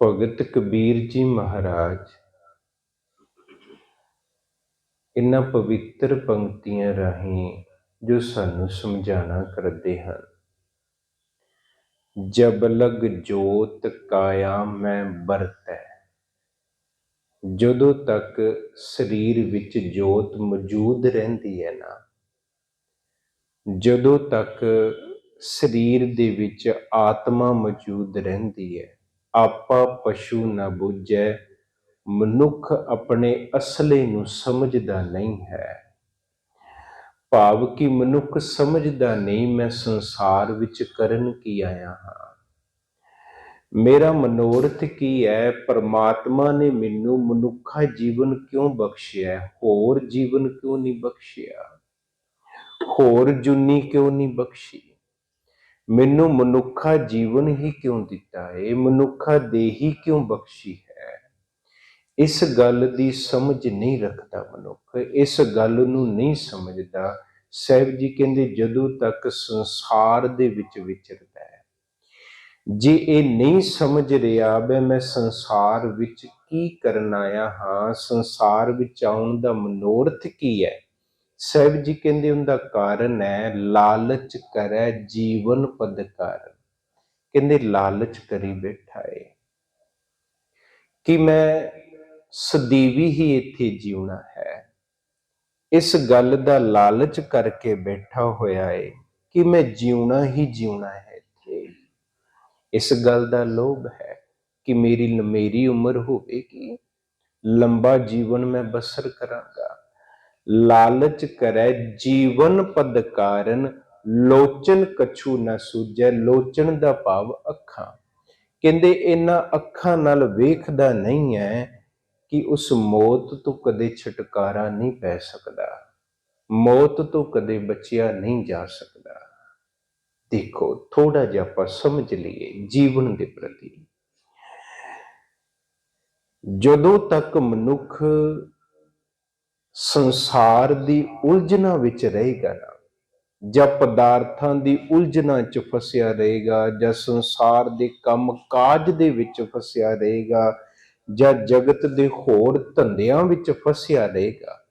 ਭਗਤ ਕਬੀਰ ਜੀ ਮਹਾਰਾਜ ਇਨ੍ਹਾਂ ਪਵਿੱਤਰ ਪੰਕਤੀਆਂ ਰਾਹੀਂ ਜੋ ਸਾਨੂੰ ਸਮਝਾਣਾ ਕਰਦੇ ਹਨ। ਜਬ ਲਗ ਜੋਤ ਕਾਇਆ ਮੈਂ ਵਰਤੈ, ਜਦੋਂ ਤੱਕ ਸਰੀਰ ਵਿੱਚ ਜੋਤ ਮੌਜੂਦ ਰਹਿੰਦੀ ਹੈ ਨਾ, ਜਦੋਂ ਤੱਕ ਸਰੀਰ ਦੇ ਵਿੱਚ ਆਤਮਾ ਮੌਜੂਦ ਰਹਿੰਦੀ ਹੈ ਆਪਾ ਪਸ਼ੂ ਨਾ ਬੁੱਝੈ, ਮਨੁੱਖ ਆਪਣੇ ਅਸਲੇ ਨੂੰ ਸਮਝਦਾ ਨਹੀਂ ਹੈ। ਭਾਵ ਕਿ ਮਨੁੱਖ ਸਮਝਦਾ ਨਹੀਂ, ਮੈਂ ਸੰਸਾਰ ਵਿੱਚ ਕਰਨ ਕੀ ਆਇਆ ਹਾਂ? ਮੇਰਾ ਮਨੋਰਥ ਕੀ ਹੈ? ਪਰਮਾਤਮਾ ਨੇ ਮੈਨੂੰ ਮਨੁੱਖਾ ਜੀਵਨ ਕਿਉਂ ਬਖਸ਼ਿਆ? ਹੋਰ ਜੀਵਨ ਕਿਉਂ ਨਹੀਂ ਬਖਸ਼ਿਆ? ਹੋਰ ਜੁਨੀ ਕਿਉਂ ਨਹੀਂ ਬਖਸ਼ੀ? ਮੈਨੂੰ ਮਨੁੱਖਾ ਜੀਵਨ ਹੀ ਕਿਉਂ ਦਿੱਤਾ? ਹੈ ਮਨੁੱਖਾ ਦੇਹੀ ਕਿਉਂ ਬਖਸ਼ੀ ਹੈ? ਇਸ ਗੱਲ ਦੀ ਸਮਝ ਨਹੀਂ ਰੱਖਦਾ ਮਨੁੱਖ। ਇਸ ਗੱਲ ਨੂੰ ਨਹੀਂ ਸਮਝਦਾ। ਸਾਹਿਬ ਜੀ ਕਹਿੰਦੇ, ਜਦੋਂ ਤੱਕ ਸੰਸਾਰ ਦੇ ਵਿੱਚ ਵਿਚਰਦਾ ਹੈ, ਜੇ ਇਹ ਨਹੀਂ ਸਮਝ ਰਿਹਾ, ਵੀ ਮੈਂ ਸੰਸਾਰ ਵਿੱਚ ਕੀ ਕਰਨ ਆਇਆ ਹਾਂ? ਸੰਸਾਰ ਵਿੱਚ ਆਉਣ ਦਾ ਮਨੋਰਥ ਕੀ ਹੈ? ਸਾਹਿਬ ਜੀ ਕਹਿੰਦੇ ਉਹਦਾ ਕਾਰਨ ਹੈ ਲਾਲਚ ਕਰੈ ਜੀਵਨ ਪਦ ਕਾਰਨ। ਕਹਿੰਦੇ ਲਾਲਚ ਕਰੀ ਬੈਠਾ ਏ। ਕਿ ਮੈਂ ਸਦੀਵੀ ਹੀ ਇੱਥੇ ਜਿਉਣਾ ਹੈ। ਇਸ ਗੱਲ ਦਾ ਲਾਲਚ ਕਰਕੇ ਬੈਠਾ ਹੋਇਆ ਏ ਕਿ ਮੈਂ ਜਿਉਣਾ ਹੀ ਜਿਉਣਾ ਹੈ ਇੱਥੇ। ਇਸ ਗੱਲ ਦਾ ਲੋਭ ਹੈ ਕਿ ਮੇਰੀ ਲੰਮੇਰੀ ਉਮਰ ਹੋਵੇਗੀ। ਲੰਬਾ ਜੀਵਨ ਮੈਂ ਬਸਰ ਕਰਾਂਗਾ। ਲਾਲਚ ਕਰੈ, ਜੀਵਨ ਪਦ ਕਾਰਨ ਲੋਚਨ ਕਛੂ ਨ ਸੂਝੈ, ਲੋਚਨ ਦਾ ਭਾਵ ਅੱਖਾਂ। ਕਹਿੰਦੇ ਇਹਨਾਂ ਅੱਖਾਂ ਨਾਲ ਵੇਖਦਾ ਨਹੀਂ ਹੈ ਕਿ ਉਸ ਮੌਤ ਤੋਂ ਕਦੇ ਛੁਟਕਾਰਾ ਨਹੀਂ ਪੈ ਸਕਦਾ। ਮੌਤ ਤੋਂ ਕਦੇ ਬਚਿਆ ਨਹੀਂ ਜਾ ਸਕਦਾ। ਦੇਖੋ ਥੋੜਾ ਜਿਹਾ ਆਪਾਂ ਸਮਝ ਲਈਏ ਜੀਵਨ ਦੇ ਪ੍ਰਤੀ। ਜਦੋਂ ਤੱਕ ਮਨੁੱਖ ਸੰਸਾਰ ਦੀ ਉਲਝਣਾ ਵਿੱਚ ਰਹੇਗਾ ਨਾ। ਜਾਂ ਪਦਾਰਥਾਂ ਦੀ ਉਲਝਣਾ 'ਚ ਫਸਿਆ ਰਹੇਗਾ, ਜਾਂ ਸੰਸਾਰ ਦੇ ਕੰਮ ਕਾਜ ਦੇ ਵਿੱਚ ਫਸਿਆ ਰਹੇਗਾ, ਜਾਂ ਜਗਤ ਦੇ ਹੋਰ ਧੰਦਿਆਂ ਵਿੱਚ ਫਸਿਆ ਰਹੇਗਾ।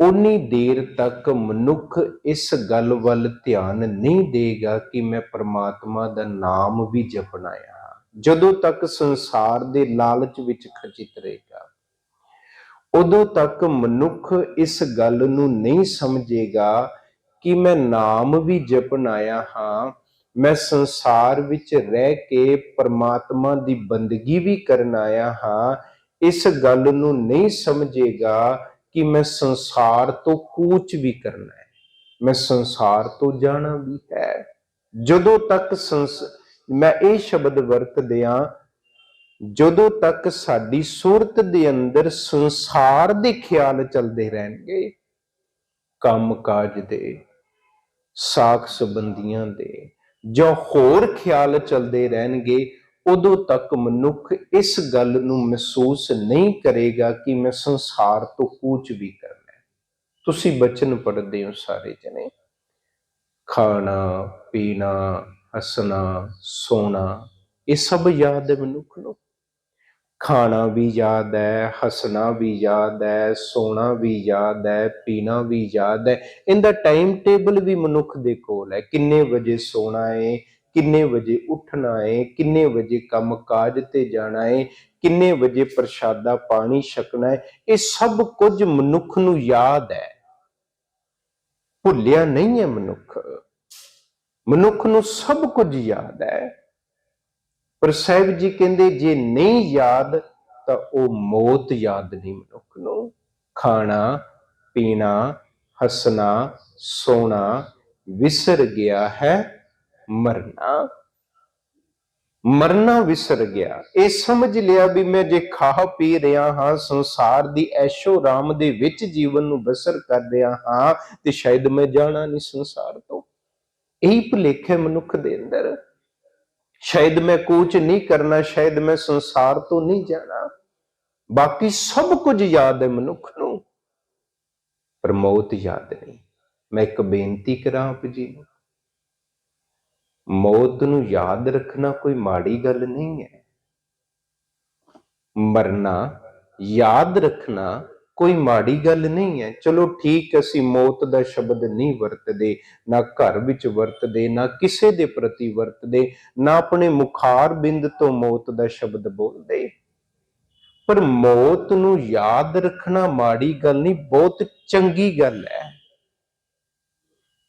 ਉਨੀ ਦੇਰ ਤੱਕ ਮਨੁੱਖ ਇਸ ਗੱਲ ਵੱਲ ਧਿਆਨ ਨਹੀਂ ਦੇਗਾ ਕਿ ਮੈਂ ਪ੍ਰਮਾਤਮਾ ਦਾ ਨਾਮ ਵੀ ਜਪਣਾ ਆ। ਜਦੋਂ ਤੱਕ ਸੰਸਾਰ ਦੇ ਲਾਲਚ ਵਿੱਚ ਖਚਿਤ ਰਹੇਗਾ ਉਦੋਂ ਤੱਕ ਮਨੁੱਖ ਇਸ ਗੱਲ ਨੂੰ ਨਹੀਂ ਸਮਝੇਗਾ ਕਿ ਮੈਂ ਨਾਮ ਵੀ ਜਪਣ ਆਇਆ ਹਾਂ, ਮੈਂ ਸੰਸਾਰ ਵਿੱਚ ਰਹਿ ਕੇ ਪਰਮਾਤਮਾ ਦੀ ਬੰਦਗੀ ਵੀ ਕਰਨ ਆਇਆ ਹਾਂ, ਇਸ ਗੱਲ ਨੂੰ ਨਹੀਂ ਸਮਝੇਗਾ ਕਿ ਮੈਂ ਸੰਸਾਰ ਤੋਂ ਕੂਚ ਵੀ ਕਰਨਾ ਹੈ। ਮੈਂ ਸੰਸਾਰ ਤੋਂ ਜਾਣਾ ਵੀ ਹੈ। ਜਦੋਂ ਤੱਕ ਸੰਸ, ਮੈਂ ਇਹ ਸ਼ਬਦ ਵਰਤਦਿਆਂ ਜਦੋਂ ਤੱਕ ਸਾਡੀ ਸੂਰਤ ਦੇ ਅੰਦਰ ਸੰਸਾਰ ਦੇ ਖਿਆਲ ਚੱਲਦੇ ਰਹਿਣਗੇ ਕੰਮ ਕਾਜ ਦੇ, ਸਾਖ ਸੰਬੰਧੀਆਂ ਦੇ, ਜੋ ਹੋਰ ਖਿਆਲ ਚੱਲਦੇ ਰਹਿਣਗੇ, ਉਦੋਂ ਤੱਕ ਮਨੁੱਖ ਇਸ ਗੱਲ ਨੂੰ ਮਹਿਸੂਸ ਨਹੀਂ ਕਰੇਗਾ ਕਿ ਮੈਂ ਸੰਸਾਰ ਤੋਂ ਕੂਚ ਵੀ ਕਰਨਾ ਹੈ। ਤੁਸੀਂ ਬਚਨ ਪੜ੍ਹਦੇ ਹੋ ਸਾਰੇ ਜਣੇ। ਖਾਣਾ, ਪੀਣਾ, ਹੱਸਣਾ, ਸੋਣਾ, ਇਹ ਸਭ ਯਾਦ ਹੈ ਮਨੁੱਖ ਨੂੰ। ਖਾਣਾ ਵੀ ਯਾਦ ਹੈ, ਹੱਸਣਾ ਵੀ ਯਾਦ ਹੈ, ਸੋਣਾ ਵੀ ਯਾਦ ਹੈ, ਪੀਣਾ ਵੀ ਯਾਦ ਹੈ। ਇਹਦਾ ਟਾਈਮ ਟੇਬਲ ਵੀ ਮਨੁੱਖ ਦੇ ਕੋਲ ਹੈ। ਕਿੰਨੇ ਵਜੇ ਸੋਣਾ ਹੈ ਕਿੰਨੇ ਵਜੇ ਉੱਠਣਾ ਹੈ ਕਿੰਨੇ ਵਜੇ ਕੰਮ ਕਾਜ ਤੇ ਜਾਣਾ ਹੈ ਕਿੰਨੇ ਵਜੇ ਪ੍ਰਸ਼ਾਦਾ ਪਾਣੀ ਛਕਣਾ ਹੈ ਇਹ ਸਭ ਕੁਝ ਮਨੁੱਖ ਨੂੰ ਯਾਦ ਹੈ। ਭੁੱਲਿਆ ਨਹੀਂ ਹੈ ਮਨੁੱਖ। ਮਨੁੱਖ ਨੂੰ ਸਭ ਕੁਝ ਯਾਦ ਹੈ। ਪਰ ਸਾਹਿਬ ਜੀ ਕਹਿੰਦੇ, ਜੇ ਨਹੀਂ ਯਾਦ, ਤਾਂ ਉਹ ਮੌਤ ਯਾਦ ਨਹੀਂ ਮਨੁੱਖ ਨੂੰ ਖਾਣਾ, ਪੀਣਾ, ਹੱਸਣਾ, ਸੋਣਾ, ਵਿਸਰ ਗਿਆ ਹੈ ਮਰਨਾ। ਮਰਨਾ ਵਿਸਰ ਗਿਆ। ਇਹ ਸਮਝ ਲਿਆ ਵੀ ਮੈਂ ਜੇ ਖਾ ਪੀ ਰਿਹਾ ਹਾਂ, ਸੰਸਾਰ ਦੀ ਐਸ਼ੋ ਰਾਮ ਦੇ ਵਿੱਚ ਜੀਵਨ ਨੂੰ ਬਸਰ ਕਰ ਰਿਹਾ ਹਾਂ, ਤੇ ਸ਼ਾਇਦ ਮੈਂ ਜਾਣਾ ਨਹੀਂ ਸੰਸਾਰ ਤੋਂ। ਇਹੀ ਭੁਲੇਖੇ ਮਨੁੱਖ ਦੇ ਅੰਦਰ। ਸ਼ਾਇਦ ਮੈਂ ਕੂਚ ਨਹੀਂ ਕਰਨਾ, ਸ਼ਾਇਦ ਮੈਂ ਸੰਸਾਰ ਤੋਂ ਨਹੀਂ ਜਾਣਾ। ਬਾਕੀ ਸਭ ਕੁਝ ਯਾਦ ਹੈ ਮਨੁੱਖ ਨੂੰ। ਪਰ ਮੌਤ ਯਾਦ ਨਹੀਂ। ਮੈਂ ਇੱਕ ਬੇਨਤੀ ਕਰਾਂ ਆਪ ਜੀ ਨੂੰ। ਮੌਤ ਨੂੰ ਯਾਦ ਰੱਖਣਾ ਕੋਈ ਮਾੜੀ ਗੱਲ ਨਹੀਂ ਹੈ। ਮਰਨਾ, ਯਾਦ ਰੱਖਣਾ ਕੋਈ ਮਾੜੀ ਗੱਲ ਨਹੀਂ ਹੈ। ਚਲੋ ਠੀਕ ਅਸੀਂ ਮੌਤ ਦਾ ਸ਼ਬਦ ਨਹੀਂ ਵਰਤਦੇ, ਨਾ ਘਰ ਵਿੱਚ ਵਰਤਦੇ, ਨਾ ਕਿਸੇ ਦੇ ਪ੍ਰਤੀ ਵਰਤਦੇ, ਨਾ ਆਪਣੇ ਮੁਖਾਰ ਬਿੰਦ ਤੋਂ ਮੌਤ ਦਾ ਸ਼ਬਦ ਬੋਲਦੇ। ਪਰ ਮੌਤ ਨੂੰ ਯਾਦ ਰੱਖਣਾ ਮਾੜੀ ਗੱਲ ਨਹੀਂ, ਬਹੁਤ ਚੰਗੀ ਗੱਲ ਹੈ।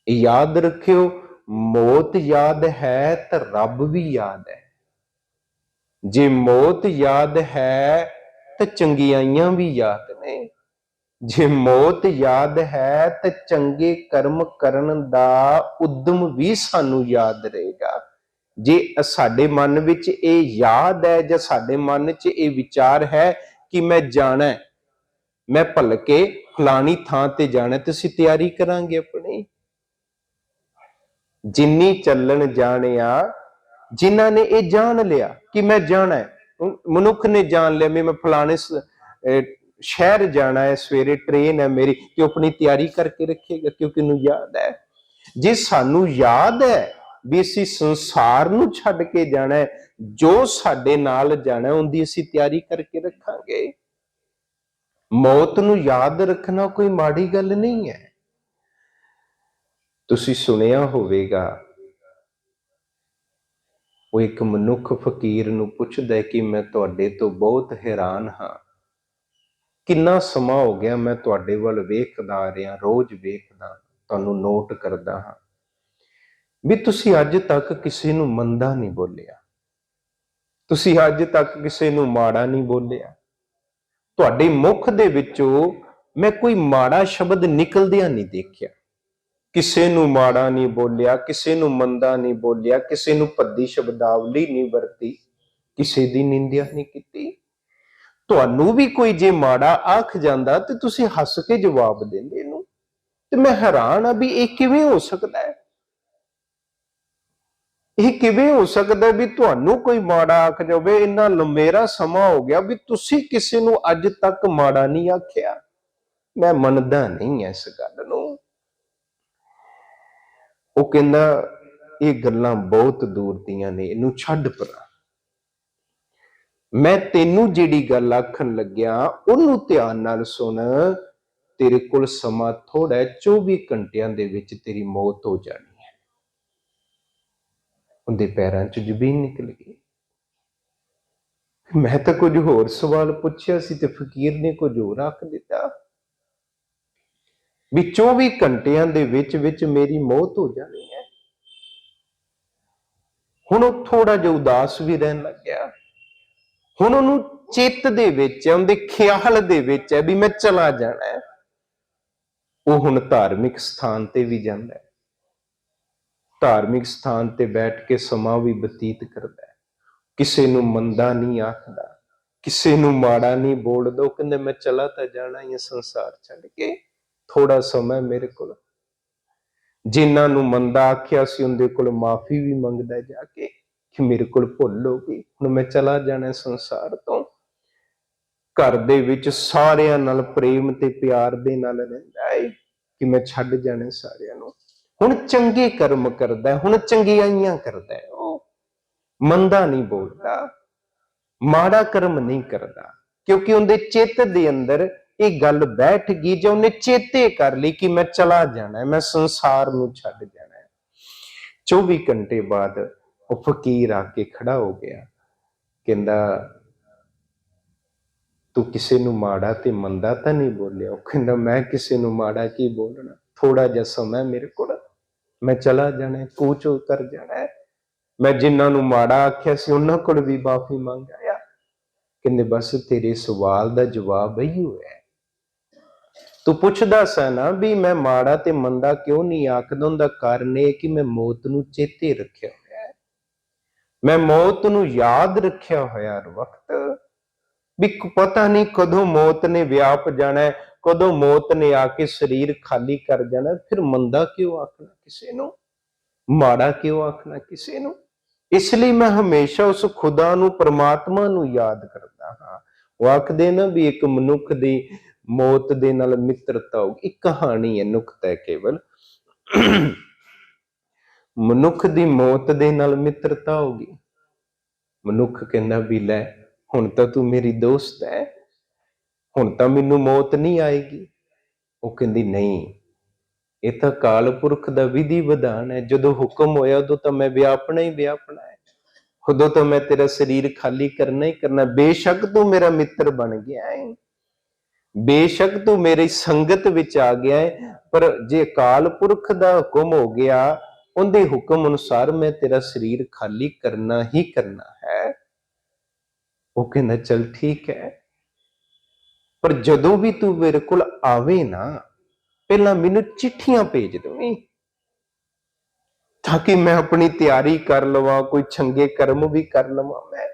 ਯਾਦ ਰੱਖਿਓ, ਮੌਤ ਯਾਦ ਹੈ ਤਾਂ ਰੱਬ ਵੀ ਯਾਦ ਹੈ। ਜੇ ਮੌਤ ਯਾਦ ਹੈ ਤਾਂ ਚੰਗਿਆਈਆਂ ਵੀ ਯਾਦ ਨੇ। ਜੇ ਮੌਤ ਯਾਦ ਹੈ ਤਾਂ ਚੰਗੇ ਕਰਮ ਕਰਨ ਦਾ ਉਦਮ ਵੀ ਸਾਨੂੰ ਯਾਦ ਰਹੇਗਾ। ਜੇ ਸਾਡੇ ਮਨ ਵਿੱਚ ਇਹ ਯਾਦ ਹੈ ਜਾਂ ਸਾਡੇ ਮਨ ਚ ਇਹ ਵਿਚਾਰ ਹੈ ਕਿ ਮੈਂ ਜਾਣਾ ਹੈ, ਮੈਂ ਭਲਕੇ ਫਲਾਣੀ ਥਾਂ ਤੇ ਜਾਣਾ ਤੇ ਅਸੀਂ ਤਿਆਰੀ ਕਰਾਂਗੇ ਆਪਣੀ? ਜਿੰਨੀ ਚੱਲਣ ਜਾਣਿਆ ਜਿਨ੍ਹਾਂ ਨੇ ਇਹ ਜਾਣ ਲਿਆ ਕਿ ਮੈਂ ਜਾਣਾ ਮਨੁੱਖ ਨੇ ਜਾਣ ਲਿਆ ਵੀ ਮੈਂ ਫਲਾਣੇ ਸ਼ਹਿਰ ਜਾਣਾ ਹੈ, ਸਵੇਰੇ ਟ੍ਰੇਨ ਹੈ ਮੇਰੀ, ਤੇ ਉਹ ਆਪਣੀ ਤਿਆਰੀ ਕਰਕੇ ਰੱਖੇਗਾ, ਕਿਉਂਕਿ ਉਹਨੂੰ ਯਾਦ ਹੈ। ਜੇ ਸਾਨੂੰ ਯਾਦ ਹੈ ਵੀ ਅਸੀਂ ਸੰਸਾਰ ਨੂੰ ਛੱਡ ਕੇ ਜਾਣਾ ਹੈ, ਜੋ ਸਾਡੇ ਨਾਲ ਜਾਣਾ ਉਹਦੀ ਅਸੀਂ ਤਿਆਰੀ ਕਰਕੇ ਰੱਖਾਂਗੇ। ਮੌਤ ਨੂੰ ਯਾਦ ਰੱਖਣਾ ਕੋਈ ਮਾੜੀ ਗੱਲ ਨਹੀਂ ਹੈ। ਤੁਸੀਂ ਸੁਣਿਆ ਹੋਵੇਗਾ, ਉਹ ਇੱਕ ਮਨੁੱਖ ਫਕੀਰ ਨੂੰ ਪੁੱਛਦਾ ਹੈ ਕਿ ਮੈਂ ਤੁਹਾਡੇ ਤੋਂ ਬਹੁਤ ਹੈਰਾਨ ਹਾਂ। ਕਿੰਨਾ ਸਮਾਂ ਹੋ ਗਿਆ ਮੈਂ ਤੁਹਾਡੇ ਵੱਲ ਵੇਖਦਾ ਆ ਰਿਹਾ, ਰੋਜ਼ ਵੇਖਦਾ, ਤੁਹਾਨੂੰ ਨੋਟ ਕਰਦਾ ਹਾਂ। ਵੀ ਤੁਸੀਂ ਅੱਜ ਤੱਕ ਕਿਸੇ ਨੂੰ ਮੰਦਾ ਨਹੀਂ ਬੋਲਿਆ। ਤੁਸੀਂ ਅੱਜ ਤੱਕ ਕਿਸੇ ਨੂੰ ਮਾੜਾ ਨਹੀਂ ਬੋਲਿਆ। ਤੁਹਾਡੇ ਮੁਖ ਦੇ ਵਿੱਚੋਂ ਮੈਂ ਕੋਈ ਮਾੜਾ ਸ਼ਬਦ ਨਿਕਲਦਿਆਂ ਨਹੀਂ ਦੇਖਿਆ। ਕਿਸੇ ਨੂੰ ਮਾੜਾ ਨਹੀਂ ਬੋਲਿਆ, ਕਿਸੇ ਨੂੰ ਮੰਦਾ ਨਹੀਂ ਬੋਲਿਆ, ਕਿਸੇ ਨੂੰ ਭੱਦੀ ਸ਼ਬਦਾਵਲੀ ਨਹੀਂ ਵਰਤੀ, ਕਿਸੇ ਦੀ ਨਿੰਦਿਆ ਨਹੀਂ ਕੀਤੀ। ਤੁਹਾਨੂੰ ਵੀ ਕੋਈ ਜੇ ਮਾੜਾ ਆਖ ਜਾਂਦਾ ਤੇ ਤੁਸੀਂ ਹੱਸ ਕੇ ਜਵਾਬ ਦਿੰਦੇ ਇਹਨੂੰ। ਤੇ ਮੈਂ ਹੈਰਾਨ ਆ ਵੀ ਇਹ ਕਿਵੇਂ ਹੋ ਸਕਦਾ ਹੈ? ਇਹ ਕਿਵੇਂ ਹੋ ਸਕਦਾ ਵੀ ਤੁਹਾਨੂੰ ਕੋਈ ਮਾੜਾ ਆਖ ਜਾਵੇ? ਇੰਨਾ ਲੰਮੇਰਾ ਸਮਾਂ ਹੋ ਗਿਆ ਵੀ ਤੁਸੀਂ ਕਿਸੇ ਨੂੰ ਅੱਜ ਤੱਕ ਮਾੜਾ ਨਹੀਂ ਆਖਿਆ। ਮੈਂ ਮੰਨਦਾ ਨਹੀਂ ਇਸ ਗੱਲ ਨੂੰ। ਉਹ ਕਹਿੰਦਾ, ਇਹ ਗੱਲਾਂ ਬਹੁਤ ਦੂਰ ਦੀਆਂ ਨੇ, ਇਹਨੂੰ ਛੱਡ ਪਰਾਂ। ਮੈਂ ਤੈਨੂੰ ਜਿਹੜੀ ਗੱਲ ਆਖਣ ਲੱਗਿਆ, ਉਹਨੂੰ ਧਿਆਨ ਨਾਲ ਸੁਣ। ਤੇਰੇ ਕੋਲ ਸਮਾਂ ਥੋੜਾ ਹੈ 24 ਘੰਟਿਆਂ ਦੇ ਵਿੱਚ ਤੇਰੀ ਮੌਤ ਹੋ ਜਾਣੀ ਹੈ। ਉਹਦੇ ਪੈਰਾਂ 'ਚ ਜ਼ਬੀਨ ਨਿਕਲ ਗਈ। ਮੈਂ ਤਾਂ ਕੁਝ ਹੋਰ ਸਵਾਲ ਪੁੱਛਿਆ ਸੀ ਤੇ ਫਕੀਰ ਨੇ ਕੁਝ ਹੋਰ ਆਖ ਦਿੱਤਾ। ਵੀ 24 ਘੰਟਿਆਂ ਦੇ ਵਿੱਚ ਵਿੱਚ ਮੇਰੀ ਮੌਤ ਹੋ ਜਾਣੀ ਹੈ। ਹੁਣ ਉਹ ਥੋੜਾ ਜਿਹਾ ਉਦਾਸ ਵੀ ਰਹਿਣ ਲੱਗਿਆ ਹੁਣ ਉਹਨੂੰ ਚਿੱਤ ਦੇ ਵਿੱਚ ਹੈ, ਉਹਦੇ ਖਿਆਲ ਦੇ ਵਿੱਚ ਹੈ ਵੀ ਮੈਂ ਚਲਾ ਜਾਣਾ ਹੈ। ਉਹ ਹੁਣ ਧਾਰਮਿਕ ਸਥਾਨ ਤੇ ਵੀ ਜਾਂਦਾ ਹੈ। ਧਾਰਮਿਕ ਸਥਾਨ ਤੇ ਬੈਠ ਕੇ ਸਮਾਂ ਵੀ ਬਤੀਤ ਕਰਦਾ ਹੈ। ਕਿਸੇ ਨੂੰ ਮੰਦਾ ਨਹੀਂ ਆਖਦਾ, ਕਿਸੇ ਨੂੰ ਮਾੜਾ ਨਹੀਂ ਬੋਲਦਾ, ਉਹ ਕਹਿੰਦੇ ਮੈਂ ਚਲਾ ਤਾਂ ਜਾਣਾ ਹੀ ਸੰਸਾਰ ਛੱਡ ਕੇ ਥੋੜਾ ਸਮਾਂ ਮੇਰੇ ਕੋਲ। ਜਿਨ੍ਹਾਂ ਨੂੰ ਮੰਦਾ ਆਖਿਆ ਸੀ, ਉਹਦੇ ਕੋਲ ਮਾਫੀ ਵੀ ਮੰਗਦਾ ਜਾ ਕੇ। ਕਿ ਮੇਰੇ ਕੋਲ ਭੁੱਲ ਹੋ ਗਈ ਹੁਣ ਮੈਂ ਚਲਾ ਜਾਣਾ ਸੰਸਾਰ ਤੋਂ। ਘਰ ਦੇ ਵਿੱਚ ਸਾਰਿਆਂ ਨਾਲ ਪ੍ਰੇਮ ਤੇ ਪਿਆਰ ਦੇ ਨਾਲ ਰਹਿੰਦਾ ਹੈ ਕਿ ਮੈਂ ਛੱਡ ਜਾਣਾ ਸਾਰਿਆਂ ਨੂੰ। ਹੁਣ ਚੰਗੇ ਕਰਮ ਕਰਦਾ, ਹੁਣ ਚੰਗਿਆਈਆਂ ਕਰਦਾ ਉਹ। ਮੰਦਾ ਨਹੀਂ ਬੋਲਦਾ, ਮਾੜਾ ਕਰਮ ਨਹੀਂ ਕਰਦਾ। ਕਿਉਂਕਿ ਉਹਦੇ ਚਿੱਤ ਦੇ ਅੰਦਰ ਇਹ ਗੱਲ ਬੈਠ ਗਈ ਜੇ ਉਹਨੇ ਚੇਤੇ ਕਰ ਲਈ ਕਿ ਮੈਂ ਚਲਾ ਜਾਣਾ, ਮੈਂ ਸੰਸਾਰ ਨੂੰ ਛੱਡ ਜਾਣਾ ਹੈ 24 ਘੰਟੇ ਬਾਅਦ ਉਹ ਫਕੀਰ ਆ ਕੇ ਖੜਾ ਹੋ ਗਿਆ। ਕਹਿੰਦਾ ਤੂੰ ਕਿਸੇ ਨੂੰ ਮਾੜਾ ਤੇ ਮੰਦਾ ਤਾਂ ਨਹੀਂ ਬੋਲਿਆ? ਉਹ ਕਹਿੰਦਾ ਮੈਂ ਕਿਸੇ ਨੂੰ ਮਾੜਾ ਕੀ ਬੋਲਣਾ? ਥੋੜਾ ਜਿਹਾ ਸਮਾਂ ਮੇਰੇ ਕੋਲ ਮੈਂ ਚਲਾ ਜਾਣਾ ਹੈ, ਕੂਚ ਉਤਰ ਜਾਣਾ ਮੈਂ ਜਿਨ੍ਹਾਂ ਨੂੰ ਮਾੜਾ ਆਖਿਆ ਸੀ ਉਹਨਾਂ ਕੋਲ ਵੀ ਮਾਫੀ ਮੰਗ ਆਇਆ। ਕਹਿੰਦੇ ਬਸ ਤੇਰੇ ਸਵਾਲ ਦਾ ਜਵਾਬ ਇਹੀ ਹੋਇਆ ਹੈ। ਤੂੰ ਪੁੱਛਦਾ ਸਾ ਨਾ ਵੀ ਮੈਂ ਮਾੜਾ ਤੇ ਮੰਦਾ ਕਿਉਂ ਨਹੀਂ ਆਖਦਾ? ਉਹਦਾ ਕਾਰਨ ਇਹ ਕਿ ਮੈਂ ਮੌਤ ਨੂੰ ਚੇਤੇ ਰੱਖਿਆ ਮੈਂ ਮੌਤ ਨੂੰ ਯਾਦ ਰੱਖਿਆ ਹੋਇਆ ਹਰ ਵਕਤ। ਵੀ ਪਤਾ ਨਹੀਂ ਕਦੋਂ ਮੌਤ ਨੇ ਵਿਆਪ ਜਾਣਾ ਹੈ, ਕਦੋਂ ਮੌਤ ਨੇ ਆ ਕੇ ਸਰੀਰ ਖਾਲੀ ਕਰ ਜਾਣਾ ਫਿਰ ਮੰਦਾ ਕਿਉਂ ਆਖਣਾ ਕਿਸੇ ਨੂੰ? ਮਾੜਾ ਕਿਉਂ ਆਖਣਾ ਕਿਸੇ ਨੂੰ? ਇਸ ਲਈ ਮੈਂ ਹਮੇਸ਼ਾ ਉਸ ਖੁਦਾ ਨੂੰ, ਪ੍ਰਮਾਤਮਾ ਨੂੰ ਯਾਦ ਕਰਦਾ ਹਾਂ। ਉਹ ਆਖਦੇ ਨਾ ਵੀ ਇੱਕ ਮਨੁੱਖ ਦੀ ਮੌਤ ਦੇ ਨਾਲ ਮਿੱਤਰਤਾ ਹੋਗੀ ਇੱਕ ਕਹਾਣੀ ਹੈ ਨੁਕਤਾ ਹੈ ਕੇਵਲ। ਮਨੁੱਖ ਦੀ ਮੌਤ ਦੇ ਨਾਲ ਮਿੱਤਰਤਾ ਹੋ ਗਈ। ਮਨੁੱਖ ਕਹਿੰਦਾ ਵੀ ਲੈ, ਹੁਣ ਤਾਂ ਤੂੰ ਮੇਰੀ ਦੋਸਤ ਹੈ ਹੁਣ ਤਾਂ ਮੈਨੂੰ ਮੌਤ ਨਹੀਂ ਆਏਗੀ। ਉਹ ਕਹਿੰਦੀ, ਨਹੀਂ, ਇਹ ਤਾਂ ਕਾਲ ਪੁਰਖ ਦਾ ਵਿਧੀ ਵਿਧਾਨ ਹੈ ਜਦੋਂ ਹੁਕਮ ਹੋਇਆ, ਉਦੋਂ ਤਾਂ ਮੈਂ ਵਿਆਪਣਾ ਹੀ ਵਿਆਪਣਾ ਹੈ ਉਦੋਂ ਤਾਂ ਮੈਂ ਤੇਰਾ ਸਰੀਰ ਖਾਲੀ ਕਰਨਾ ਹੀ ਕਰਨਾ। ਬੇਸ਼ੱਕ ਤੂੰ ਮੇਰਾ ਮਿੱਤਰ ਬਣ ਗਿਆ ਹੈ ਬੇਸ਼ੱਕ ਤੂੰ ਮੇਰੀ ਸੰਗਤ ਵਿੱਚ ਆ ਗਿਆ ਹੈ ਪਰ ਜੇ ਕਾਲ ਪੁਰਖ ਦਾ ਹੁਕਮ ਹੋ ਗਿਆ ਉਹਦੇ ਹੁਕਮ ਅਨੁਸਾਰ ਮੈਂ ਤੇਰਾ ਸਰੀਰ ਖਾਲੀ ਕਰਨਾ ਹੀ ਕਰਨਾ ਹੈ। ਉਹ ਕਹਿੰਦਾ, ਚਲ ਠੀਕ ਹੈ। ਪਰ ਜਦੋਂ ਵੀ ਤੂੰ ਮੇਰੇ ਕੋਲ ਆਵੇ ਨਾ, ਪਹਿਲਾਂ ਮੈਨੂੰ ਚਿੱਠੀਆਂ ਭੇਜ ਦੇਵੀਂ, ਤਾਂ ਕਿ ਮੈਂ ਆਪਣੀ ਤਿਆਰੀ ਕਰ ਲਵਾਂ, ਕੋਈ ਚੰਗੇ ਕਰਮ ਵੀ ਕਰ ਲਵਾਂ ਮੈਂ,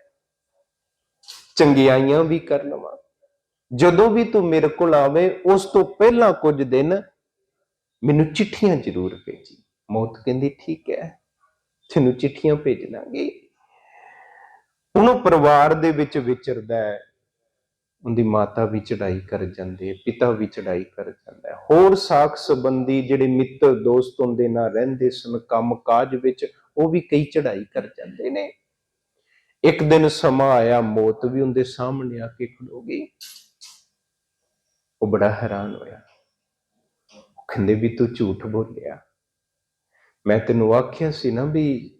ਚੰਗਿਆਈਆਂ ਵੀ ਕਰ ਲਵਾਂ। ਜਦੋਂ ਵੀ ਤੂੰ ਮੇਰੇ ਕੋਲ ਆਵੇ, ਉਸ ਤੋਂ ਪਹਿਲਾਂ ਕੁਝ ਦਿਨ ਮੈਨੂੰ ਚਿੱਠੀਆਂ ਜ਼ਰੂਰ ਭੇਜੀ। ਮੌਤ ਕਹਿੰਦੀ, ਠੀਕ ਹੈ, ਤੈਨੂੰ ਚਿੱਠੀਆਂ ਭੇਜ ਦਾਂਗੀ। ਉਹਨੂੰ ਪਰਿਵਾਰ ਦੇ ਵਿੱਚ ਵਿਚਰਦਾ ਹੈ। ਉਹਦੀ ਮਾਤਾ ਵੀ ਚੜਾਈ ਕਰ ਜਾਂਦੇ ਪਿਤਾ ਵੀ ਚੜਾਈ ਕਰ ਜਾਂਦਾ ਹੈ। ਹੋਰ ਸਾਖ ਸੰਬੰਧੀ ਜਿਹੜੇ ਮਿੱਤਰ ਦੋਸਤ ਹੁੰਦੇ ਨਾਲ ਰਹਿੰਦੇ ਸਨ, ਕੰਮ ਕਾਜ ਵਿੱਚ, ਉਹ ਵੀ ਕਈ ਚੜਾਈ ਕਰ ਜਾਂਦੇ ਨੇ। ਇੱਕ ਦਿਨ ਸਮਾਂ ਆਇਆ, ਮੌਤ ਵੀ ਉਹਦੇ ਸਾਹਮਣੇ ਆ ਕੇ ਖਲੋ ਗਈ। ਉਹ ਬੜਾ ਹੈਰਾਨ ਹੋਇਆ। ਕਹਿੰਦੇ ਵੀ, ਤੂੰ ਝੂਠ ਬੋਲਿਆ। ਮੈਂ ਤੈਨੂੰ ਆਖਿਆ ਸੀ ਨਾ ਵੀ